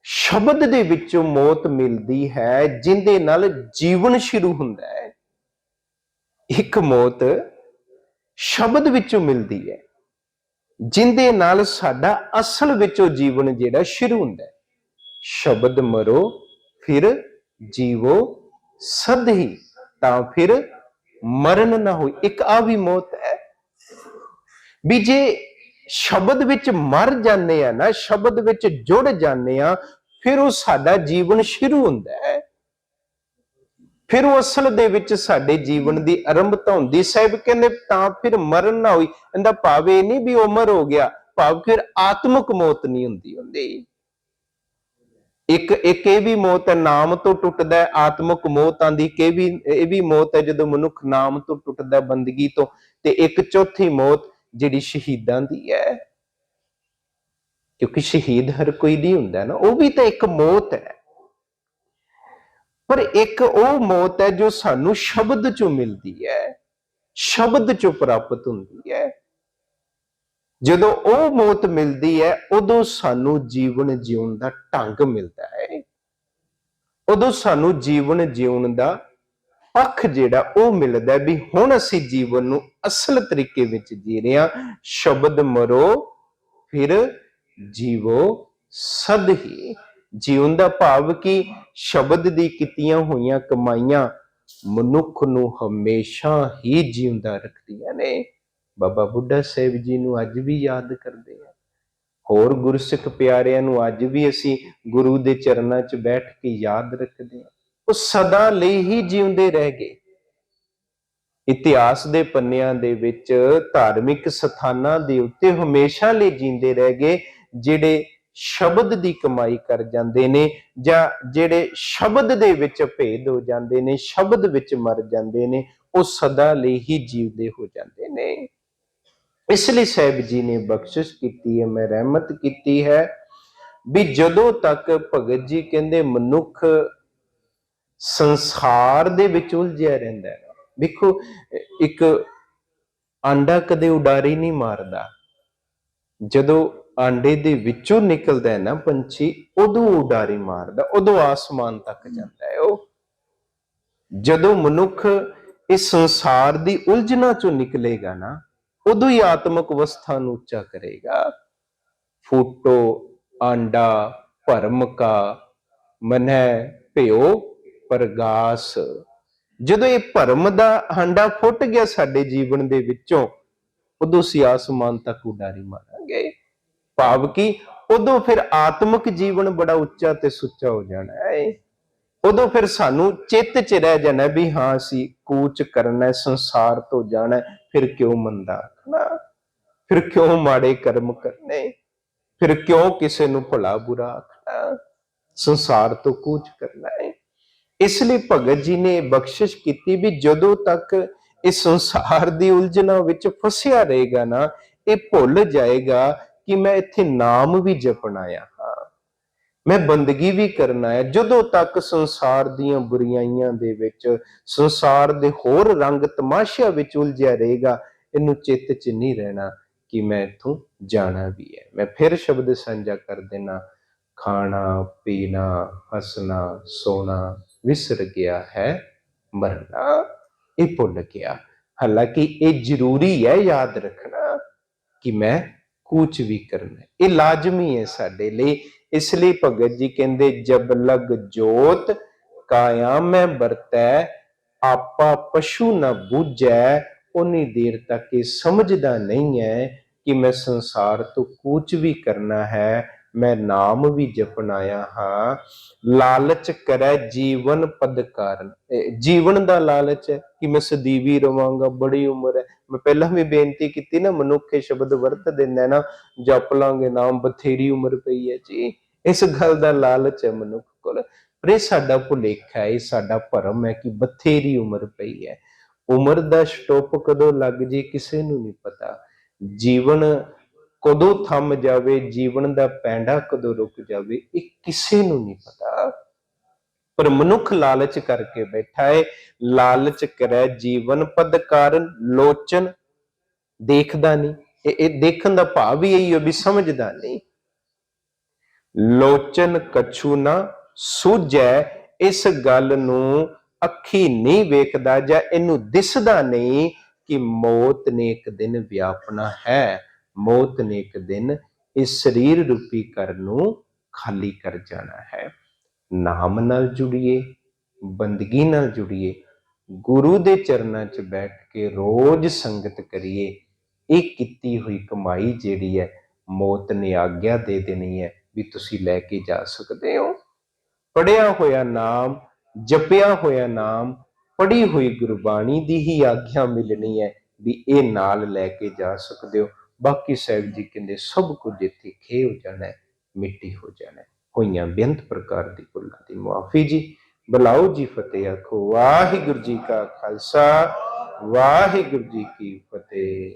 ਸ਼ਬਦ ਦੇ ਵਿੱਚੋਂ ਮੌਤ ਮਿਲਦੀ ਹੈ, ਜਿੰਦੇ ਨਾਲ ਜੀਵਨ ਸ਼ੁਰੂ ਹੁੰਦਾ ਹੈ। ਇੱਕ ਮੌਤ ਸ਼ਬਦ ਵਿੱਚੋਂ ਮਿਲਦੀ ਹੈ, ਜਿੰਦੇ ਨਾਲ ਸਾਡਾ ਅਸਲ ਵਿੱਚੋਂ ਜੀਵਨ ਜਿਹੜਾ ਸ਼ੁਰੂ ਹੁੰਦਾ ਹੈ। ਸ਼ਬਦ ਮਰੋ, ਫਿਰ ਜੀਵੋ ਸਦ ਹੀ, ਤਾਂ ਫਿਰ ਮਰਨ ਨਾ ਹੋਈ। ਇੱਕ ਆ ਵੀ ਮੌਤ ਹੈ ਵੀ ਜੇ ਸ਼ਬਦ ਵਿੱਚ ਮਰ ਜਾਂਦੇ ਆ ਨਾ, ਸ਼ਬਦ ਵਿੱਚ ਜੁੜ ਜਾਂਦੇ ਆ, ਫਿਰ ਉਹ ਸਾਡਾ ਜੀਵਨ ਸ਼ੁਰੂ ਹੁੰਦਾ ਹੈ। ਫਿਰ ਉਹ ਅਸਲ ਦੇ ਵਿੱਚ ਸਾਡੇ ਜੀਵਨ ਦੀ ਆਰੰਭਤਾ ਹੁੰਦੀ ਸਾਹਿਬ ਕਹਿੰਦੇ ਤਾਂ ਫਿਰ ਮਰਨ ਨਾ ਹੋਈ, ਇਹਦਾ ਭਾਵ ਇਹ ਨਹੀਂ ਵੀ ਉਮਰ ਹੋ ਗਿਆ, ਭਾਵ ਫਿਰ ਆਤਮਿਕ ਮੌਤ ਨਹੀਂ ਹੁੰਦੀ ਹੁੰਦੀ। ਇੱਕ ਇੱਕ ਇਹ ਵੀ ਮੌਤ ਹੈ, ਨਾਮ ਤੋਂ ਟੁੱਟਦਾ ਹੈ, ਆਤਮਿਕ ਮੌਤ ਆਂਦੀ ਕਿ ਇਹ ਵੀ ਇਹ ਵੀ ਮੌਤ ਹੈ, ਜਦੋਂ ਮਨੁੱਖ ਨਾਮ ਤੋਂ ਟੁੱਟਦਾ ਬੰਦਗੀ ਤੋਂ, ਤੇ ਇੱਕ ਚੌਥੀ ਮੌਤ ਜਿਹੜੀ ਸ਼ਹੀਦਾਂ ਦੀ ਹੈ। ਕਿਉਂਕਿ ਸ਼ਹੀਦ ਹਰ ਕੋਈ ਨਹੀਂ ਹੁੰਦਾ ਨਾ, ਉਹ ਵੀ ਤਾਂ ਇੱਕ ਮੌਤ ਹੈ। ਪਰ ਇੱਕ ਉਹ ਮੌਤ ਹੈ ਜੋ ਸਾਨੂੰ ਸ਼ਬਦ ਚੋਂ ਮਿਲਦੀ ਹੈ, ਸ਼ਬਦ ਚੋਂ ਪ੍ਰਾਪਤ ਹੁੰਦੀ ਹੈ। ਜਦੋਂ ਉਹ ਮੌਤ ਮਿਲਦੀ ਹੈ, ਉਦੋਂ ਸਾਨੂੰ ਜੀਵਨ ਜਿਉਣ ਦਾ ਢੰਗ ਮਿਲਦਾ ਹੈ। ਉਦੋਂ ਸਾਨੂੰ ਜੀਵਨ ਜਿਉਣ ਦਾ ਪੱਖ ਜਿਹੜਾ ਉਹ ਮਿਲਦਾ ਵੀ ਹੁਣ ਅਸੀਂ ਜੀਵਨ ਨੂੰ ਅਸਲ ਤਰੀਕੇ ਵਿੱਚ ਜੀ ਰਹੇ ਹਾਂ। ਸ਼ਬਦ ਮਰੋ, ਫਿਰ ਜੀਵੋ ਸਦ ਹੀ। ਜੀਵਨ ਦਾ ਭਾਵ ਕਿ ਸ਼ਬਦ ਦੀ ਕੀਤੀਆਂ ਹੋਈਆਂ ਕਮਾਈਆਂ ਮਨੁੱਖ ਨੂੰ ਹਮੇਸ਼ਾ ਹੀ ਜਿਉਂਦਾ ਰੱਖਦੀਆਂ ਨੇ। ਬਾਬਾ ਬੁੱਢਾ ਸਾਹਿਬ ਜੀ ਨੂੰ ਅੱਜ ਵੀ ਯਾਦ ਕਰਦੇ ਆ ਹੋਰ ਗੁਰਸਿੱਖ ਪਿਆਰਿਆਂ ਨੂੰ ਅੱਜ ਵੀ ਅਸੀਂ ਗੁਰੂ ਦੇ ਚਰਨਾਂ 'ਚ ਬੈਠ ਕੇ ਯਾਦ ਰੱਖਦੇ ਆ ਉਹ ਸਦਾ ਲਈ ਹੀ ਜਿਉਂਦੇ ਰਹਿ ਗਏ। ਇਤਿਹਾਸ ਦੇ ਪੰਨਿਆਂ ਦੇ ਵਿੱਚ ਧਾਰਮਿਕ ਸਥਾਨਾਂ ਦੇ ਉੱਤੇ ਹਮੇਸ਼ਾ ਲਈ ਜਿਉਂਦੇ ਰਹਿ ਗਏ, ਜਿਹੜੇ ਸ਼ਬਦ ਦੀ ਕਮਾਈ ਕਰ ਜਾਂਦੇ ਨੇ ਜਾਂ ਜਿਹੜੇ ਸ਼ਬਦ ਦੇ ਵਿੱਚ ਭੇਦ ਹੋ ਜਾਂਦੇ ਨੇ, ਸ਼ਬਦ ਵਿੱਚ ਮਰ ਜਾਂਦੇ ਨੇ, ਉਹ ਸਦਾ ਲਈ ਹੀ ਜੀਵਦੇ ਹੋ ਜਾਂਦੇ ਨੇ। ਇਸ ਲਈ ਸਾਹਿਬ ਜੀ ਨੇ ਬਖਸ਼ਿਸ਼ ਕੀਤੀ ਹੈ, ਮੈਂ ਰਹਿਮਤ ਕੀਤੀ ਹੈ ਵੀ ਜਦੋਂ ਤੱਕ ਭਗਤ ਜੀ ਕਹਿੰਦੇ ਮਨੁੱਖ ਸੰਸਾਰ ਦੇ ਵਿੱਚ ਉਲਝਿਆ ਰਹਿੰਦਾ ਹੈ, ਵੇਖੋ, ਇੱਕ ਆਂਡਾ ਕਦੇ ਉਡਾਰੀ ਨਹੀਂ ਮਾਰਦਾ। ਜਦੋਂ ਆਂਡੇ ਦੇ ਵਿੱਚੋਂ ਨਿਕਲਦਾ ਹੈ ਨਾ ਪੰਛੀ, ਉਦੋਂ ਉਡਾਰੀ ਮਾਰਦਾ, ਉਦੋਂ ਆਸਮਾਨ ਤੱਕ ਜਾਂਦਾ ਹੈ ਉਹ। ਜਦੋਂ ਮਨੁੱਖ ਇਸ ਸੰਸਾਰ ਦੀ ਉਲਝਣਾ ਚੋਂ ਨਿਕਲੇਗਾ ਨਾ, ਉਦੋਂ ਹੀ ਆਤਮਿਕ ਅਵਸਥਾ ਨੂੰ ਉੱਚਾ ਕਰੇਗਾ। ਫੂਟੋ, ਆਂਡਾ ਭਰਮ ਕਾ ਮਨੈ ਭਿਓ, ਪ੍ਰਗਾਸ। ਜਦੋਂ ਇਹ ਭਰਮ ਦਾ ਹਾਂਡਾ ਫੁੱਟ ਗਿਆ ਸਾਡੇ ਜੀਵਨ ਦੇ ਵਿੱਚੋਂ, ਉਦੋਂ ਅਸੀਂ ਆਸਮਾਨ ਤੱਕ ਉਡਾਰੀ ਮਾਰਾਂਗੇ। ਭਾਵ ਕਿ ਉਦੋਂ ਫਿਰ ਆਤਮਿਕ ਜੀਵਨ ਬੜਾ ਉੱਚਾ ਤੇ ਸੁੱਚਾ ਹੋ ਜਾਣਾ ਹੈ। ਉਦੋਂ ਫਿਰ ਸਾਨੂੰ ਚਿੱਤ 'ਚ ਰਹਿ ਜਾਣਾ ਵੀ ਹਾਂ, ਅਸੀਂ ਕੂਚ ਕਰਨਾ ਸੰਸਾਰ ਤੋਂ ਜਾਣਾ ਫਿਰ ਕਿਉਂ ਮੰਦਾ ਆਖਣਾ? ਫਿਰ ਕਿਉਂ ਮਾੜੇ ਕਰਮ ਕਰਨੇ? ਫਿਰ ਕਿਉਂ ਕਿਸੇ ਨੂੰ ਭਲਾ ਬੁਰਾ ਆਖਣਾ? ਸੰਸਾਰ ਤੋਂ ਕੂਚ ਕਰਨਾ ਹੈ। ਇਸ ਲਈ ਭਗਤ ਜੀ ਨੇ ਬਖਸ਼ਿਸ਼ ਕੀਤੀ ਵੀ ਜਦੋਂ ਤੱਕ ਇਸ ਸੰਸਾਰ ਦੀ ਉਲਝਣਾਂ ਵਿੱਚ ਫਸਿਆ ਰਹੇਗਾ ਨਾ, ਇਹ ਭੁੱਲ ਜਾਏਗਾ ਕਿ ਮੈਂ ਇੱਥੇ ਨਾਮ ਵੀ ਜਪਣਾ ਆਇਆ ਹਾਂ। ਮੈਂ ਬੰਦਗੀ ਵੀ ਕਰਨਾ ਹੈ ਜਦੋਂ ਤੱਕ ਸੰਸਾਰ ਦੀਆਂ ਬੁਰੀਆਈਆਂ ਦੇ ਵਿੱਚ, ਸੰਸਾਰ ਦੇ ਹੋਰ ਰੰਗ ਤਮਾਸ਼ਿਆਂ ਵਿੱਚ ਉਲਝਿਆ ਰਹੇਗਾ, ਇਹਨੂੰ ਚਿੱਤ 'ਚ ਨਹੀਂ ਰਹਿਣਾ ਕਿ ਮੈਂ ਇੱਥੋਂ ਜਾਣਾ ਵੀ ਹੈ। ਮੈਂ ਫਿਰ ਸ਼ਬਦ ਸਾਂਝਾ ਕਰ ਦੇਣਾ, ਖਾਣਾ, ਪੀਣਾ, ਹੱਸਣਾ, ਸੋਣਾ, ਵਿਸਰ ਗਿਆ ਹੈ, ਮਰਨਾ, ਇਹ ਭੁੱਲ ਗਿਆ। ਹਾਲਾਂਕਿ ਇਹ ਜ਼ਰੂਰੀ ਹੈ ਯਾਦ ਰੱਖਣਾ ਕਿ ਮੈਂ ਕੂਚ ਵੀ ਕਰਨਾ ਇਹ ਲਾਜ਼ਮੀ ਹੈ ਸਾਡੇ ਲਈ। ਇਸ ਲਈ ਭਗਤ ਜੀ ਕਹਿੰਦੇ, ਜਬ ਲਗ ਜੋਤ ਕਾਇਆ ਮੈਂ ਵਰਤੈ, ਆਪਾ ਪਸ਼ੂ ਨ ਬੂਝੈ ਉਨੀ ਦੇਰ ਤੱਕ ਇਹ ਸਮਝਦਾ ਨਹੀਂ ਹੈ ਕਿ ਮੈਂ ਸੰਸਾਰ ਤੋਂ ਕੂਚ ਵੀ ਕਰਨਾ ਹੈ, ਮੈਂ ਨਾਮ ਵੀ ਜਪਣਾਇਆ ਹਾਂ। ਲਾਲਚ ਕਰੈ ਜੀਵਨ ਪਦ ਕਾਰਨ ਜੀਵਨ ਦਾ ਲਾਲਚ ਹੈ ਕਿ ਮੈਂ ਸਦੀਵੀ ਰਵਾਂਗਾ, ਬੜੀ ਉਮਰ ਹੈ। ਮੈਂ ਪਹਿਲਾਂ ਵੀ ਬੇਨਤੀ ਕੀਤੀ ਨਾ, ਮਨੁੱਖ ਸ਼ਬਦ ਵਰਤ ਦਿੰਦਾ ਹੈ ਨਾ, ਜਪ ਲਾਂਗੇ, ਨਾਮ ਬਥੇਰੀ ਉਮਰ ਪਈ ਹੈ ਜੀ। ਇਸ ਗੱਲ ਦਾ ਲਾਲਚ ਹੈ ਮਨੁੱਖ ਕੋਲ। ਪਰ ਇਹ ਸਾਡਾ ਭੁਲੇਖਾ ਹੈ, ਇਹ ਸਾਡਾ ਭਰਮ ਹੈ ਕਿ ਬਥੇਰੀ ਉਮਰ ਪਈ ਹੈ। ਉਮਰ ਦਾ ਸਟੋਪ ਕਦੋਂ ਲੱਗ ਜੇ ਕਿਸੇ ਨੂੰ ਨਹੀਂ ਪਤਾ। ਜੀਵਨ ਕਦੋਂ ਥੰਮ ਜਾਵੇ, ਜੀਵਨ ਦਾ ਪੈਂਡਾ ਕਦੋਂ ਰੁਕ ਜਾਵੇ, ਇਹ ਕਿਸੇ ਨੂੰ ਨਹੀਂ ਪਤਾ। ਪਰ ਮਨੁੱਖ ਲਾਲਚ ਕਰਕੇ ਬੈਠਾ ਹੈ ਲਾਲਚ ਕਰੈ, ਜੀਵਨ ਪਦ ਕਾਰਨ ਲੋਚਨ ਦੇਖਦਾ ਨਹੀਂ। ਇਹ ਦੇਖਣ ਦਾ ਭਾਵ ਹੀ ਇਹੀ ਹੈ ਵੀ ਸਮਝਦਾ ਨਹੀਂ। ਲੋਚਨ ਕਛੂ ਨਾ ਸੂਝੈ, ਇਸ ਗੱਲ ਨੂੰ ਅੱਖੀ ਨਹੀਂ ਵੇਖਦਾ ਜਾਂ ਇਹਨੂੰ ਦਿਸਦਾ ਨਹੀਂ ਕਿ ਮੌਤ ਨੇ ਇੱਕ ਦਿਨ ਵਿਆਪਣਾ ਹੈ। ਮੌਤ ਨੇ ਇੱਕ ਦਿਨ ਇਸ ਸਰੀਰ ਰੂਪੀ ਘਰ ਨੂੰ ਖਾਲੀ ਕਰ ਜਾਣਾ ਹੈ। ਨਾਮ ਨਾਲ ਜੁੜੀਏ, ਬੰਦਗੀ ਨਾਲ ਜੁੜੀਏ, ਗੁਰੂ ਦੇ ਚਰਨਾਂ 'ਚ ਬੈਠ ਕੇ ਰੋਜ਼ ਸੰਗਤ ਕਰੀਏ, ਇਹ ਕੀਤੀ ਹੋਈ ਕਮਾਈ ਜਿਹੜੀ ਹੈ, ਮੌਤ ਨੇ ਆਗਿਆ ਦੇ ਦੇਣੀ ਹੈ ਵੀ ਤੁਸੀਂ ਲੈ ਕੇ ਜਾ ਸਕਦੇ ਹੋ। ਪੜਿਆ ਹੋਇਆ ਨਾਮ, ਜਪਿਆ ਹੋਇਆ ਨਾਮ ਪੜੀ ਹੋਈ ਗੁਰਬਾਣੀ ਦੀ ਹੀ ਆਗਿਆ ਮਿਲਣੀ ਹੈ ਵੀ ਇਹ ਨਾਲ ਲੈ ਕੇ ਜਾ ਸਕਦੇ ਹੋ। ਬਾਕੀ ਸਾਹਿਬ ਜੀ ਕਹਿੰਦੇ, ਸਭ ਕੁਝ ਇੱਥੇ ਖੇ ਹੋ ਜਾਣਾ ਮਿੱਟੀ ਹੋ ਜਾਣਾ ਹੋਈਆਂ ਬੇਅੰਤ ਪ੍ਰਕਾਰ ਦੀ ਭੁੱਲਾਂ ਦੀ ਮੁਆਫੀ ਜੀ। ਬੁਲਾਓ ਜੀ ਫਤਿਹ, ਆਖੋ ਵਾਹਿਗੁਰੂ ਜੀ ਕਾ ਖਾਲਸਾ, ਵਾਹਿਗੁਰੂ ਜੀ ਕੀ ਫਤਿਹ।